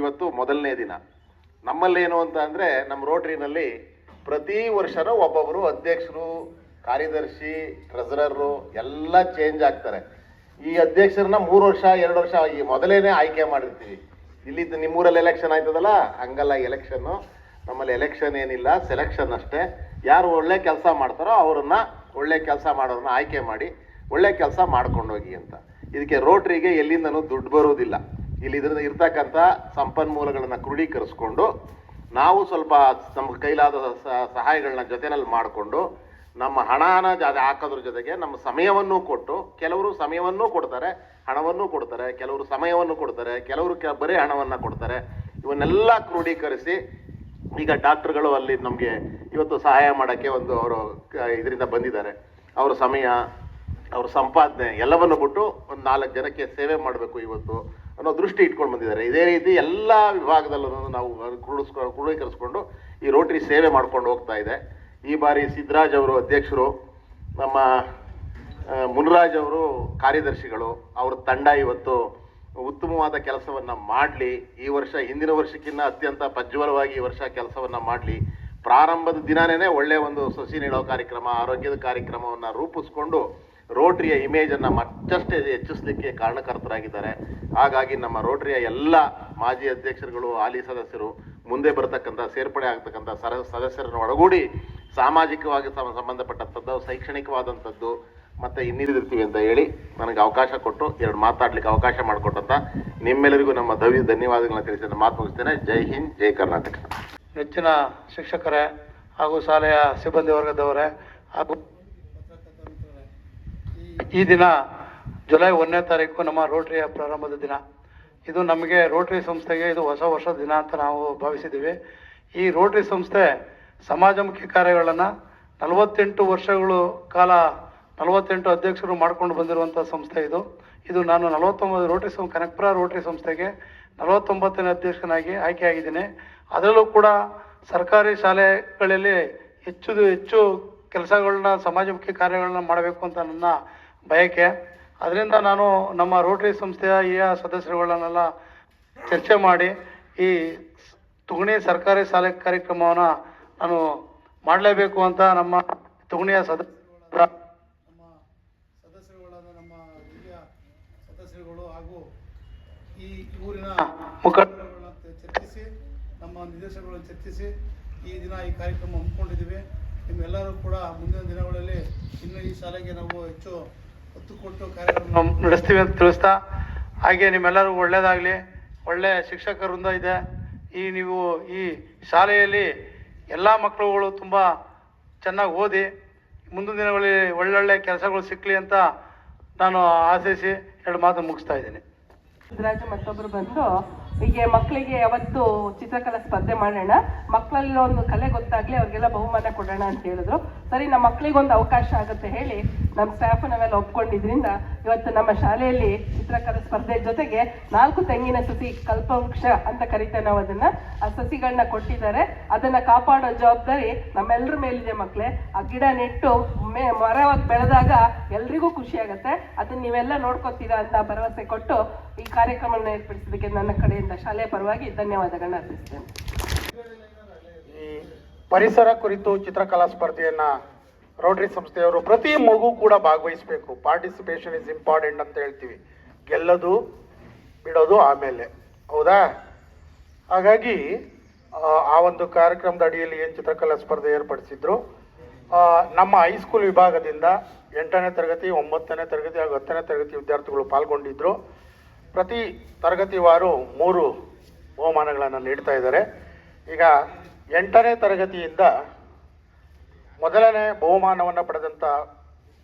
ಇವತ್ತು ಮೊದಲನೇ ದಿನ. ನಮ್ಮಲ್ಲೇನು ಅಂತ ಅಂದರೆ ನಮ್ಮ ರೋಟ್ರಿನಲ್ಲಿ ಪ್ರತಿ ವರ್ಷನೂ ಒಬ್ಬೊಬ್ಬರು ಅಧ್ಯಕ್ಷರು, ಕಾರ್ಯದರ್ಶಿ ಟ್ರೆಸರರು ಎಲ್ಲ ಚೇಂಜ್ ಆಗ್ತಾರೆ. ಈ ಅಧ್ಯಕ್ಷರನ್ನ ಮೂರು ವರ್ಷ, ಎರಡು ವರ್ಷ ಈ ಮೊದಲೇನೆ ಆಯ್ಕೆ ಮಾಡಿರ್ತೀವಿ. ಇಲ್ಲಿ ನಿಮ್ಮೂರಲ್ಲಿ ಎಲೆಕ್ಷನ್ ಆಯ್ತದಲ್ಲ? ಹಂಗಲ್ಲ ಎಲೆಕ್ಷನ್ನು ನಮ್ಮಲ್ಲಿ ಎಲೆಕ್ಷನ್ ಏನಿಲ್ಲ ಸೆಲೆಕ್ಷನ್ ಅಷ್ಟೇ. ಯಾರು ಒಳ್ಳೆ ಕೆಲಸ ಮಾಡ್ತಾರೋ ಅವ್ರನ್ನ ಒಳ್ಳೆ ಕೆಲಸ ಮಾಡೋರನ್ನ ಆಯ್ಕೆ ಮಾಡಿ, ಒಳ್ಳೆ ಕೆಲಸ ಮಾಡ್ಕೊಂಡೋಗಿ ಅಂತ. ಇದಕ್ಕೆ ರೋಟ್ರಿಗೆ ಎಲ್ಲಿಂದನೂ ದುಡ್ಡು ಬರೋದಿಲ್ಲ ಇಲ್ಲಿ ಇದ್ರಿಂದ ಇರ್ತಕ್ಕಂಥ ಸಂಪನ್ಮೂಲಗಳನ್ನು ಕ್ರೋಢೀಕರಿಸ್ಕೊಂಡು, ನಾವು ಸ್ವಲ್ಪ ನಮ್ಮ ಕೈಲಾದ ಸಹಾಯಗಳನ್ನ ಜೊತೆನಲ್ಲಿ ಮಾಡಿಕೊಂಡು ನಮ್ಮ ಹಣನ ಜ ಹಾಕೋದ್ರ ಜೊತೆಗೆ ನಮ್ಮ ಸಮಯವನ್ನು ಕೊಟ್ಟು ಕೆಲವರು ಸಮಯವನ್ನೂ ಕೊಡ್ತಾರೆ, ಹಣವನ್ನು ಕೊಡ್ತಾರೆ, ಕೆಲವರು ಸಮಯವನ್ನು ಕೊಡ್ತಾರೆ, ಕೆಲವರು ಬರೀ ಹಣವನ್ನು ಕೊಡ್ತಾರೆ. ಇವನ್ನೆಲ್ಲ ಕ್ರೋಢೀಕರಿಸಿ ಈಗ ಡಾಕ್ಟ್ರುಗಳು ಅಲ್ಲಿ ನಮಗೆ ಇವತ್ತು ಸಹಾಯ ಮಾಡೋಕ್ಕೆ ಒಂದು ಅವರು ಇದರಿಂದ ಬಂದಿದ್ದಾರೆ. ಅವರ ಸಮಯ, ಅವ್ರ ಸಂಪಾದನೆ ಎಲ್ಲವನ್ನು ಬಿಟ್ಟು ಒಂದು ನಾಲ್ಕು ಜನಕ್ಕೆ ಸೇವೆ ಮಾಡಬೇಕು ಇವತ್ತು ಅನ್ನೋ ದೃಷ್ಟಿ ಇಟ್ಕೊಂಡು ಬಂದಿದ್ದಾರೆ. ಇದೇ ರೀತಿ ಎಲ್ಲ ವಿಭಾಗದಲ್ಲೂ ನಾವು ಕ್ರೋಢಿಸ್ಕೊ, ಕ್ರೋಢೀಕರಿಸ್ಕೊಂಡು ಈ ರೋಟರಿ ಸೇವೆ ಮಾಡ್ಕೊಂಡು ಹೋಗ್ತಾ ಇದೆ. ಈ ಬಾರಿ ಸಿದ್ದರಾಜ್ ಅವರು ಅಧ್ಯಕ್ಷರು, ನಮ್ಮ ಮುನರಾಜ್ ಅವರು ಕಾರ್ಯದರ್ಶಿಗಳು, ಅವ್ರ ತಂಡ ಇವತ್ತು ಉತ್ತಮವಾದ ಕೆಲಸವನ್ನು ಮಾಡಲಿ. ಈ ವರ್ಷ, ಹಿಂದಿನ ವರ್ಷಕ್ಕಿಂತ ಅತ್ಯಂತ ಪ್ರಜ್ವಲವಾಗಿ ಈ ವರ್ಷ ಕೆಲಸವನ್ನು ಮಾಡಲಿ. ಪ್ರಾರಂಭದ ದಿನಾನೇ ಒಳ್ಳೆ ಒಂದು ಸಸಿ ನೀಡೋ ಕಾರ್ಯಕ್ರಮ, ಆರೋಗ್ಯದ ಕಾರ್ಯಕ್ರಮವನ್ನು ರೂಪಿಸ್ಕೊಂಡು ರೋಟ್ರಿಯ ಇಮೇಜನ್ನು ಮತ್ತಷ್ಟು ಹೆಚ್ಚಿಸಲಿಕ್ಕೆ ಕಾರಣಕರ್ತರಾಗಿದ್ದಾರೆ. ಹಾಗಾಗಿ ನಮ್ಮ ರೋಟ್ರಿಯ ಎಲ್ಲ ಮಾಜಿ ಅಧ್ಯಕ್ಷರುಗಳು, ಹಾಲಿ ಸದಸ್ಯರು ಮುಂದೆ ಬರತಕ್ಕಂಥ, ಸೇರ್ಪಡೆ ಆಗ್ತಕ್ಕಂಥ ಸರ, ಸದಸ್ಯರನ್ನು ಒಳಗೂಡಿ ಸಾಮಾಜಿಕವಾಗಿ ಸಮ- ಸಂಬಂಧಪಟ್ಟಂಥದ್ದು, ಶೈಕ್ಷಣಿಕವಾದಂಥದ್ದು ಮತ್ತೆ ಇನ್ನಿರಿದಿರ್ತೀವಿ ಅಂತ ಹೇಳಿ ನನಗೆ ಅವಕಾಶ ಕೊಟ್ಟು ಎರಡು ಮಾತಾಡ್ಲಿಕ್ಕೆ ಅವಕಾಶ ಮಾಡಿಕೊಟ್ಟಂತ ನಿಮ್ಮೆಲ್ಲರಿಗೂ ನಮ್ಮ ದವಿ ಧನ್ಯವಾದಗಳನ್ನ ತಿಳಿಸಿ ನನ್ನ ಮಾತು ಮುಗಿಸ್ತೇನೆ. ಜೈ ಹಿಂದ್, ಜೈ ಕರ್ನಾಟಕ. ನೆಚ್ಚಿನ ಶಿಕ್ಷಕರೇ ಹಾಗೂ ಶಾಲೆಯ ಸಿಬ್ಬಂದಿ ವರ್ಗದವರೇ ಹಾಗೂ ಈ ದಿನ ಜುಲೈ ಒಂದನೇ ತಾರೀಕು ನಮ್ಮ ರೋಟರಿಯ ಪ್ರಾರಂಭದ ದಿನ. ಇದು ನಮಗೆ ರೋಟರಿ ಸಂಸ್ಥೆಗೆ ಇದು ಹೊಸ ವರ್ಷ ದಿನ ಅಂತ ನಾವು ಭಾವಿಸಿದ್ದೀವಿ. ಈ ರೋಟರಿ ಸಂಸ್ಥೆ ಸಮಾಜಮುಖಿ ಕಾರ್ಯಗಳನ್ನು ನಲವತ್ತೆಂಟು ವರ್ಷಗಳು ಕಾಲ ನಲವತ್ತೆಂಟು ಅಧ್ಯಕ್ಷರು ಮಾಡ್ಕೊಂಡು ಬಂದಿರುವಂಥ ಸಂಸ್ಥೆ ಇದು. ಇದು ನಾನು ನಲವತ್ತೊಂಬತ್ತು ರೋಟರಿ ಸಂ ಕನಕಪುರ ರೋಟರಿ ಸಂಸ್ಥೆಗೆ ನಲವತ್ತೊಂಬತ್ತನೇ ಅಧ್ಯಕ್ಷನಾಗಿ ಆಯ್ಕೆಯಾಗಿದ್ದೀನಿ ಅದರಲ್ಲೂ ಕೂಡ ಸರ್ಕಾರಿ ಶಾಲೆಗಳಲ್ಲಿ ಹೆಚ್ಚು ಹೆಚ್ಚು ಕೆಲಸಗಳನ್ನ ಸಮಾಜಮುಖಿ ಕಾರ್ಯಗಳನ್ನ ಮಾಡಬೇಕು ಅಂತ ನನ್ನ ಬಯಕೆ. ಅದರಿಂದ ನಾನು ನಮ್ಮ ರೋಟರಿ ಸಂಸ್ಥೆಯ ಈ ಸದಸ್ಯರುಗಳನ್ನೆಲ್ಲ ಚರ್ಚೆ ಮಾಡಿ ಈ ತುಗಣಿ ಸರ್ಕಾರಿ ಶಾಲೆ ಕಾರ್ಯಕ್ರಮವನ್ನು ನಾನು ಮಾಡಲೇಬೇಕು ಅಂತ ನಮ್ಮ ತುಗಣಿಯ ಸದಸ್ಯ ನಮ್ಮ ಸದಸ್ಯರುಗಳಾದ ನಮ್ಮ ಹಿರಿಯ ಸದಸ್ಯರುಗಳು ಹಾಗೂ ಈ ಊರಿನ ಮುಖಂಡರುಗಳನ್ನ ಚರ್ಚಿಸಿ, ನಮ್ಮ ನಿರ್ದೇಶನಗಳನ್ನು ಚರ್ಚಿಸಿ ಈ ದಿನ ಈ ಕಾರ್ಯಕ್ರಮ ಹಮ್ಮಿಕೊಂಡಿದ್ದೀವಿ. ನಿಮ್ಮೆಲ್ಲರೂ ಕೂಡ ಮುಂದಿನ ದಿನಗಳಲ್ಲಿ ಇನ್ನೂ ಈ ಶಾಲೆಗೆ ನಾವು ಹೆಚ್ಚು ಒತ್ತು ಕೊಟ್ಟು ಕಾರ್ಯಕ್ರಮ ನಡೆಸ್ತೀವಿ ಅಂತ ತಿಳಿಸ್ತಾ, ಹಾಗೆ ನಿಮ್ಮೆಲ್ಲರಿಗೂ ಒಳ್ಳೆಯದಾಗಲಿ ಒಳ್ಳೆಯ ಶಿಕ್ಷಕ ವೃಂದ ಇದೆ. ಈ ನೀವು ಈ ಶಾಲೆಯಲ್ಲಿ ಎಲ್ಲ ಮಕ್ಕಳುಗಳು ತುಂಬ ಚೆನ್ನಾಗಿ ಓದಿ, ಮುಂದಿನ ದಿನಗಳಲ್ಲಿ ಒಳ್ಳೊಳ್ಳೆ ಕೆಲಸಗಳು ಸಿಕ್ಕಲಿ ಅಂತ ನಾನು ಆಶಿಸಿ ಎರಡು ಮಾತು ಮುಗಿಸ್ತಾ ಇದ್ದೀನಿ. ಮತ್ತೊಬ್ಬರು ಬಂದು ಹೀಗೆ ಮಕ್ಕಳಿಗೆ ಯಾವತ್ತು ಚಿತ್ರಕಲಾ ಸ್ಪರ್ಧೆ ಮಾಡೋಣ. ಮಕ್ಕಳಲ್ಲಿ ಒಂದು ಕಲೆ ಗೊತ್ತಾಗ್ಲಿ ಅವ್ರಿಗೆಲ್ಲ ಬಹುಮಾನ ಕೊಡೋಣ ಅಂತ ಹೇಳಿದ್ರು. ಸರಿ, ನಮ್ಮ ಮಕ್ಕಳಿಗೊಂದು ಅವಕಾಶ ಆಗುತ್ತೆ ಹೇಳಿ ನಮ್ಮ ಸ್ಟಾಫ್ ನಾವೆಲ್ಲ ಒಪ್ಕೊಂಡಿದ್ರಿಂದ ಇವತ್ತು ನಮ್ಮ ಶಾಲೆಯಲ್ಲಿ ಚಿತ್ರಕಲಾ ಸ್ಪರ್ಧೆ ಜೊತೆಗೆ ನಾಲ್ಕು ತೆಂಗಿನ ಸಸಿ ಕಲ್ಪವೃಕ್ಷ ಅಂತ ಕರಿತೇವೆ ನಾವು ಅದನ್ನ. ಆ ಸಸಿಗಳನ್ನ ಕೊಟ್ಟಿದ್ದಾರೆ. ಅದನ್ನ ಕಾಪಾಡೋ ಜವಾಬ್ದಾರಿ ನಮ್ಮೆಲ್ಲರ ಮೇಲಿದೆ ಮಕ್ಕಳೇ ಆ ಗಿಡ ನೆಟ್ಟು ಮೇ, ಮರವಾಗಿ ಬೆಳೆದಾಗ ಎಲ್ರಿಗೂ ಖುಷಿ ಆಗುತ್ತೆ. ಅದನ್ನ ನೀವೆಲ್ಲ ನೋಡ್ಕೊತೀರಾ ಅಂತ ಭರವಸೆ ಕೊಟ್ಟು ಈ ಕಾರ್ಯಕ್ರಮವನ್ನು ಏರ್ಪಡಿಸಿದ್ದಕ್ಕೆ ನನ್ನ ಕಡೆಯಿಂದ ಶಾಲೆಯ ಪರವಾಗಿ ಧನ್ಯವಾದಗಳನ್ನು ಅರ್ಪಿಸ್ತೇನೆ. ಈ ಪರಿಸರ ಕುರಿತು ಚಿತ್ರಕಲಾ ಸ್ಪರ್ಧೆಯನ್ನ ರೋಟರಿ ಸಂಸ್ಥೆಯವರು ಪ್ರತಿ ಮಗು ಕೂಡ ಭಾಗವಹಿಸಬೇಕು. ಪಾರ್ಟಿಸಿಪೇಷನ್ ಇಸ್ ಇಂಪಾರ್ಟೆಂಟ್ ಅಂತ ಹೇಳ್ತೀವಿ. ಗೆಲ್ಲೋದು ಬಿಡೋದು ಆಮೇಲೆ. ಹೌದಾ? ಹಾಗಾಗಿ ಆ, ಒಂದು ಕಾರ್ಯಕ್ರಮದ ಅಡಿಯಲ್ಲಿ ಏನು ಚಿತ್ರಕಲಾ ಸ್ಪರ್ಧೆ ಏರ್ಪಡಿಸಿದ್ರು? ನಮ್ಮ ಹೈಸ್ಕೂಲ್ ವಿಭಾಗದಿಂದ ಎಂಟನೇ ತರಗತಿ ಒಂಬತ್ತನೇ ತರಗತಿ ಹಾಗೂ ಹತ್ತನೇ ತರಗತಿ ವಿದ್ಯಾರ್ಥಿಗಳು ಪಾಲ್ಗೊಂಡಿದ್ರು. ಪ್ರತಿ ತರಗತಿವಾರು ಮೂರು ಬಹುಮಾನಗಳನ್ನು ನೀಡ್ತಾ ಇದ್ದಾರೆ. ಈಗ ಎಂಟನೇ ತರಗತಿಯಿಂದ ಮೊದಲನೇ ಬಹುಮಾನವನ್ನು ಪಡೆದಂಥ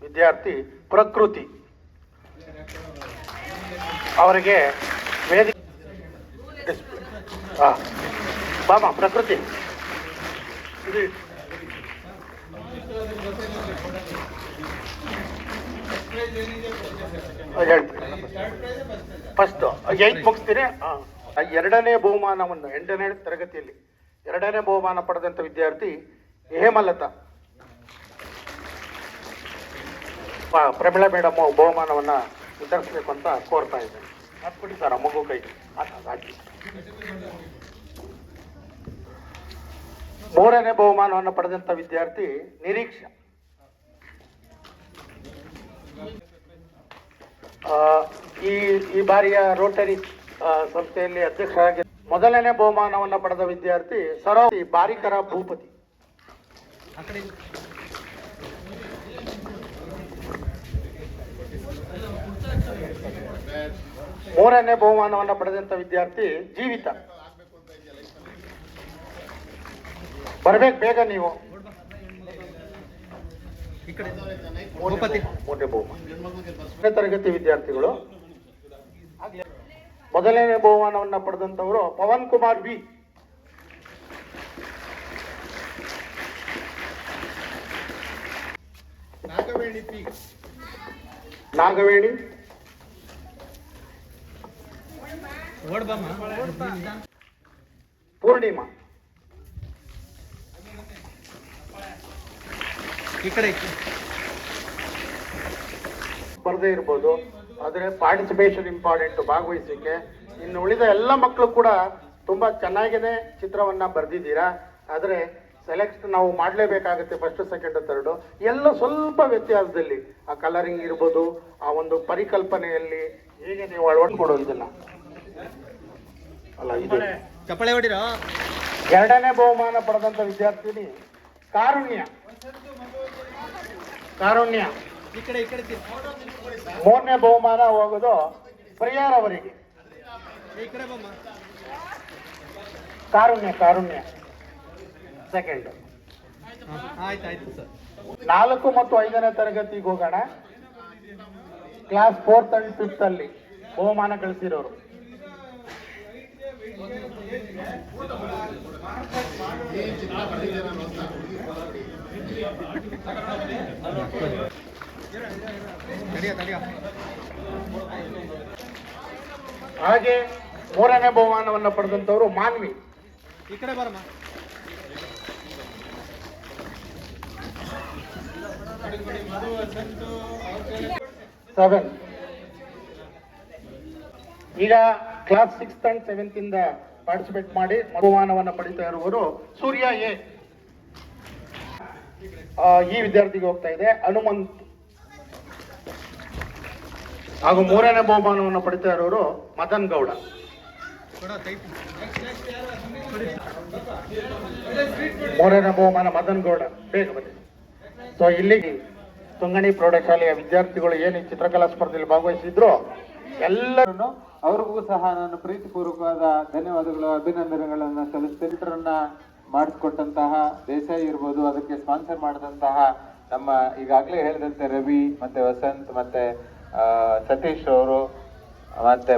ವಿದ್ಯಾರ್ಥಿ ಪ್ರಕೃತಿ. ಅವರಿಗೆ ವೇದಿಕೆ ಬಾಮ ಪ್ರಕೃತಿ. ಫಸ್ಟ್ ಏಯ್ತ್ ಮುಗಿಸ್ತೀನಿ. ಎರಡನೇ ಬಹುಮಾನವನ್ನು, ಎಂಟನೇ ತರಗತಿಯಲ್ಲಿ ಎರಡನೇ ಬಹುಮಾನ ಪಡೆದಂಥ ವಿದ್ಯಾರ್ಥಿ ಹೇಮಲತಾ. ಪ್ರಮಿಳಾ ಮೇಡಮ್ ಬಹುಮಾನವನ್ನು ವಿತರಿಸಬೇಕು ಅಂತ ಕೋರ್ತಾ ಇದ್ದೇನೆ ಸರ್ ಮಗು ಕೈ ಮೂರನೇ ಬಹುಮಾನವನ್ನು ಪಡೆದಂಥ ವಿದ್ಯಾರ್ಥಿ ನಿರೀಕ್ಷಾ. ಈ ಈ ಬಾರಿಯ ರೋಟರಿ ಸಂಸ್ಥೆಯಲ್ಲಿ ಅಧ್ಯಕ್ಷರಾಗಿ ಮೊದಲನೇ ಬಹುಮಾನವನ್ನು ಪಡೆದ ವಿದ್ಯಾರ್ಥಿ ಸರೋಜಿ ಬಾರಿಕರ ಭೂಪತಿ. ಮೂರನೇ ಬಹುಮಾನವನ್ನು ಪಡೆದಂತ ವಿದ್ಯಾರ್ಥಿ ಜೀವಿತ. ಬರ್ಬೇಕು ಬೇಗ ನೀವು. ಮೂರನೇ ತರಗತಿ ವಿದ್ಯಾರ್ಥಿಗಳು. ಮೊದಲನೇ ಬಹುಮಾನವನ್ನ ಪಡೆದಂತವರು ಪವನ್ ಕುಮಾರ್ ವಿ ನಾಗವೇಣಿ ಪೂರ್ಣಿಮಾ. ಸ್ಪರ್ಧೆ ಇರ್ಬೋದು ಆದರೆ ಪಾರ್ಟಿಸಿಪೇಷನ್ ಇಂಪಾರ್ಟೆಂಟ್ ಭಾಗವಹಿಸಿಕೆ ಇನ್ನು ಉಳಿದ ಎಲ್ಲ ಮಕ್ಕಳು ಕೂಡ ತುಂಬಾ ಚೆನ್ನಾಗಿದೆ ಚಿತ್ರವನ್ನ ಬರೆದಿದ್ದೀರಾ. ಆದರೆ ಸೆಲೆಕ್ಟ್ ನಾವು ಮಾಡಲೇಬೇಕಾಗುತ್ತೆ ಫಸ್ಟ್ ಸೆಕೆಂಡ್ ಥರ್ಡು ಎಲ್ಲ ಸ್ವಲ್ಪ ವ್ಯತ್ಯಾಸದಲ್ಲಿ ಆ ಕಲರಿಂಗ್ ಇರ್ಬೋದು ಆ ಒಂದು ಪರಿಕಲ್ಪನೆಯಲ್ಲಿ ಹೇಗೆ ನೀವು ಅಳವಡಿಸ್ಕೊಡೋ ಇದನ್ನ. ಅಲ್ಲ ಇದು. ಚಪ್ಪಳೆ ಹೊಡಿರೋ? ಎರಡನೇ ಬಹುಮಾನ ಪಡೆದಂತ ವಿದ್ಯಾರ್ಥಿನಿ ಕಾರುಣ್ಯ. ಕಾರುಣ್ಯ. ಮೂರನೇ ಬಹುಮಾನ ಹೋಗೋದು ಪ್ರಿಯಾರವರಿಗೆ ಕಾರುಣ್ಯ ಕಾರುಣ್ಯ. ಸೆಕೆಂಡ್ ನಾಲ್ಕು ಮತ್ತು ಐದನೇ ತರಗತಿಗೆ ಹೋಗೋಣ. ಕ್ಲಾಸ್ ಫೋರ್ತ್ ಅಂಡ್ ಫಿಫ್ತ್ ಅಲ್ಲಿ ಬಹುಮಾನ ಗಳಿಸಿರೋರು. ಹಾಗೆ ಮೂರನೇ ಬಹುಮಾನವನ್ನು ಪಡೆದಂತವರು ಮಾನ್ವಿ. ಈ ಕಡೆ ಬರಮ್ಮ. ಸೆವೆನ್ ಈಗ ಕ್ಲಾಸ್ ಸಿಕ್ಸ್ತ್ ಅಂಡ್ ಸೆವೆಂತ್ ಇಂದ ಪಾರ್ಟಿಸಿಪೇಟ್ ಮಾಡಿ ಬಹುಮಾನವನ್ನು ಪಡಿತಾ ಇರುವವರು ಸೂರ್ಯ ಎ. ಈ ವಿದ್ಯಾರ್ಥಿಗೆ ಹೋಗ್ತಾ ಇದೆ. ಹನುಮಂತ್. ಹಾಗೂ ಮೂರನೇ ಬಹುಮಾನವನ್ನು ಪಡಿತಾ ಇರೋರು ಮದನ್ ಗೌಡ. ಮೂರನೇ ಬಹುಮಾನ ಮದನ್ ಗೌಡ. ಬೇಗ ಬನ್ನಿ. ಸೊ ಇಲ್ಲಿಗೆ ತುಂಗಣಿ ಪ್ರೌಢಶಾಲೆಯ ವಿದ್ಯಾರ್ಥಿಗಳು ಏನು ಚಿತ್ರಕಲಾ ಸ್ಪರ್ಧೆಯಲ್ಲಿ ಭಾಗವಹಿಸಿದ್ರು ಎಲ್ಲರನ್ನು ಅವ್ರಿಗೂ ಸಹ ನಾನು ಪ್ರೀತಿಪೂರ್ವಕವಾದ ಧನ್ಯವಾದಗಳು, ಅಭಿನಂದನೆಗಳನ್ನು ಸಲ್ಲಿಸ್ತೇನೆ. ಮಾಡಿಸ್ಕೊಟ್ಟಂತಹ ದೇಸಾಯಿ ಇರ್ಬೋದು, ಅದಕ್ಕೆ ಸ್ಪಾನ್ಸರ್ ಮಾಡಿದಂತಹ ನಮ್ಮ ಈಗಾಗಲೇ ಹೇಳಿದಂತೆ ರವಿ, ಮತ್ತೆ ವಸಂತ್, ಮತ್ತೆ ಸತೀಶ್ ಅವರು, ಮತ್ತೆ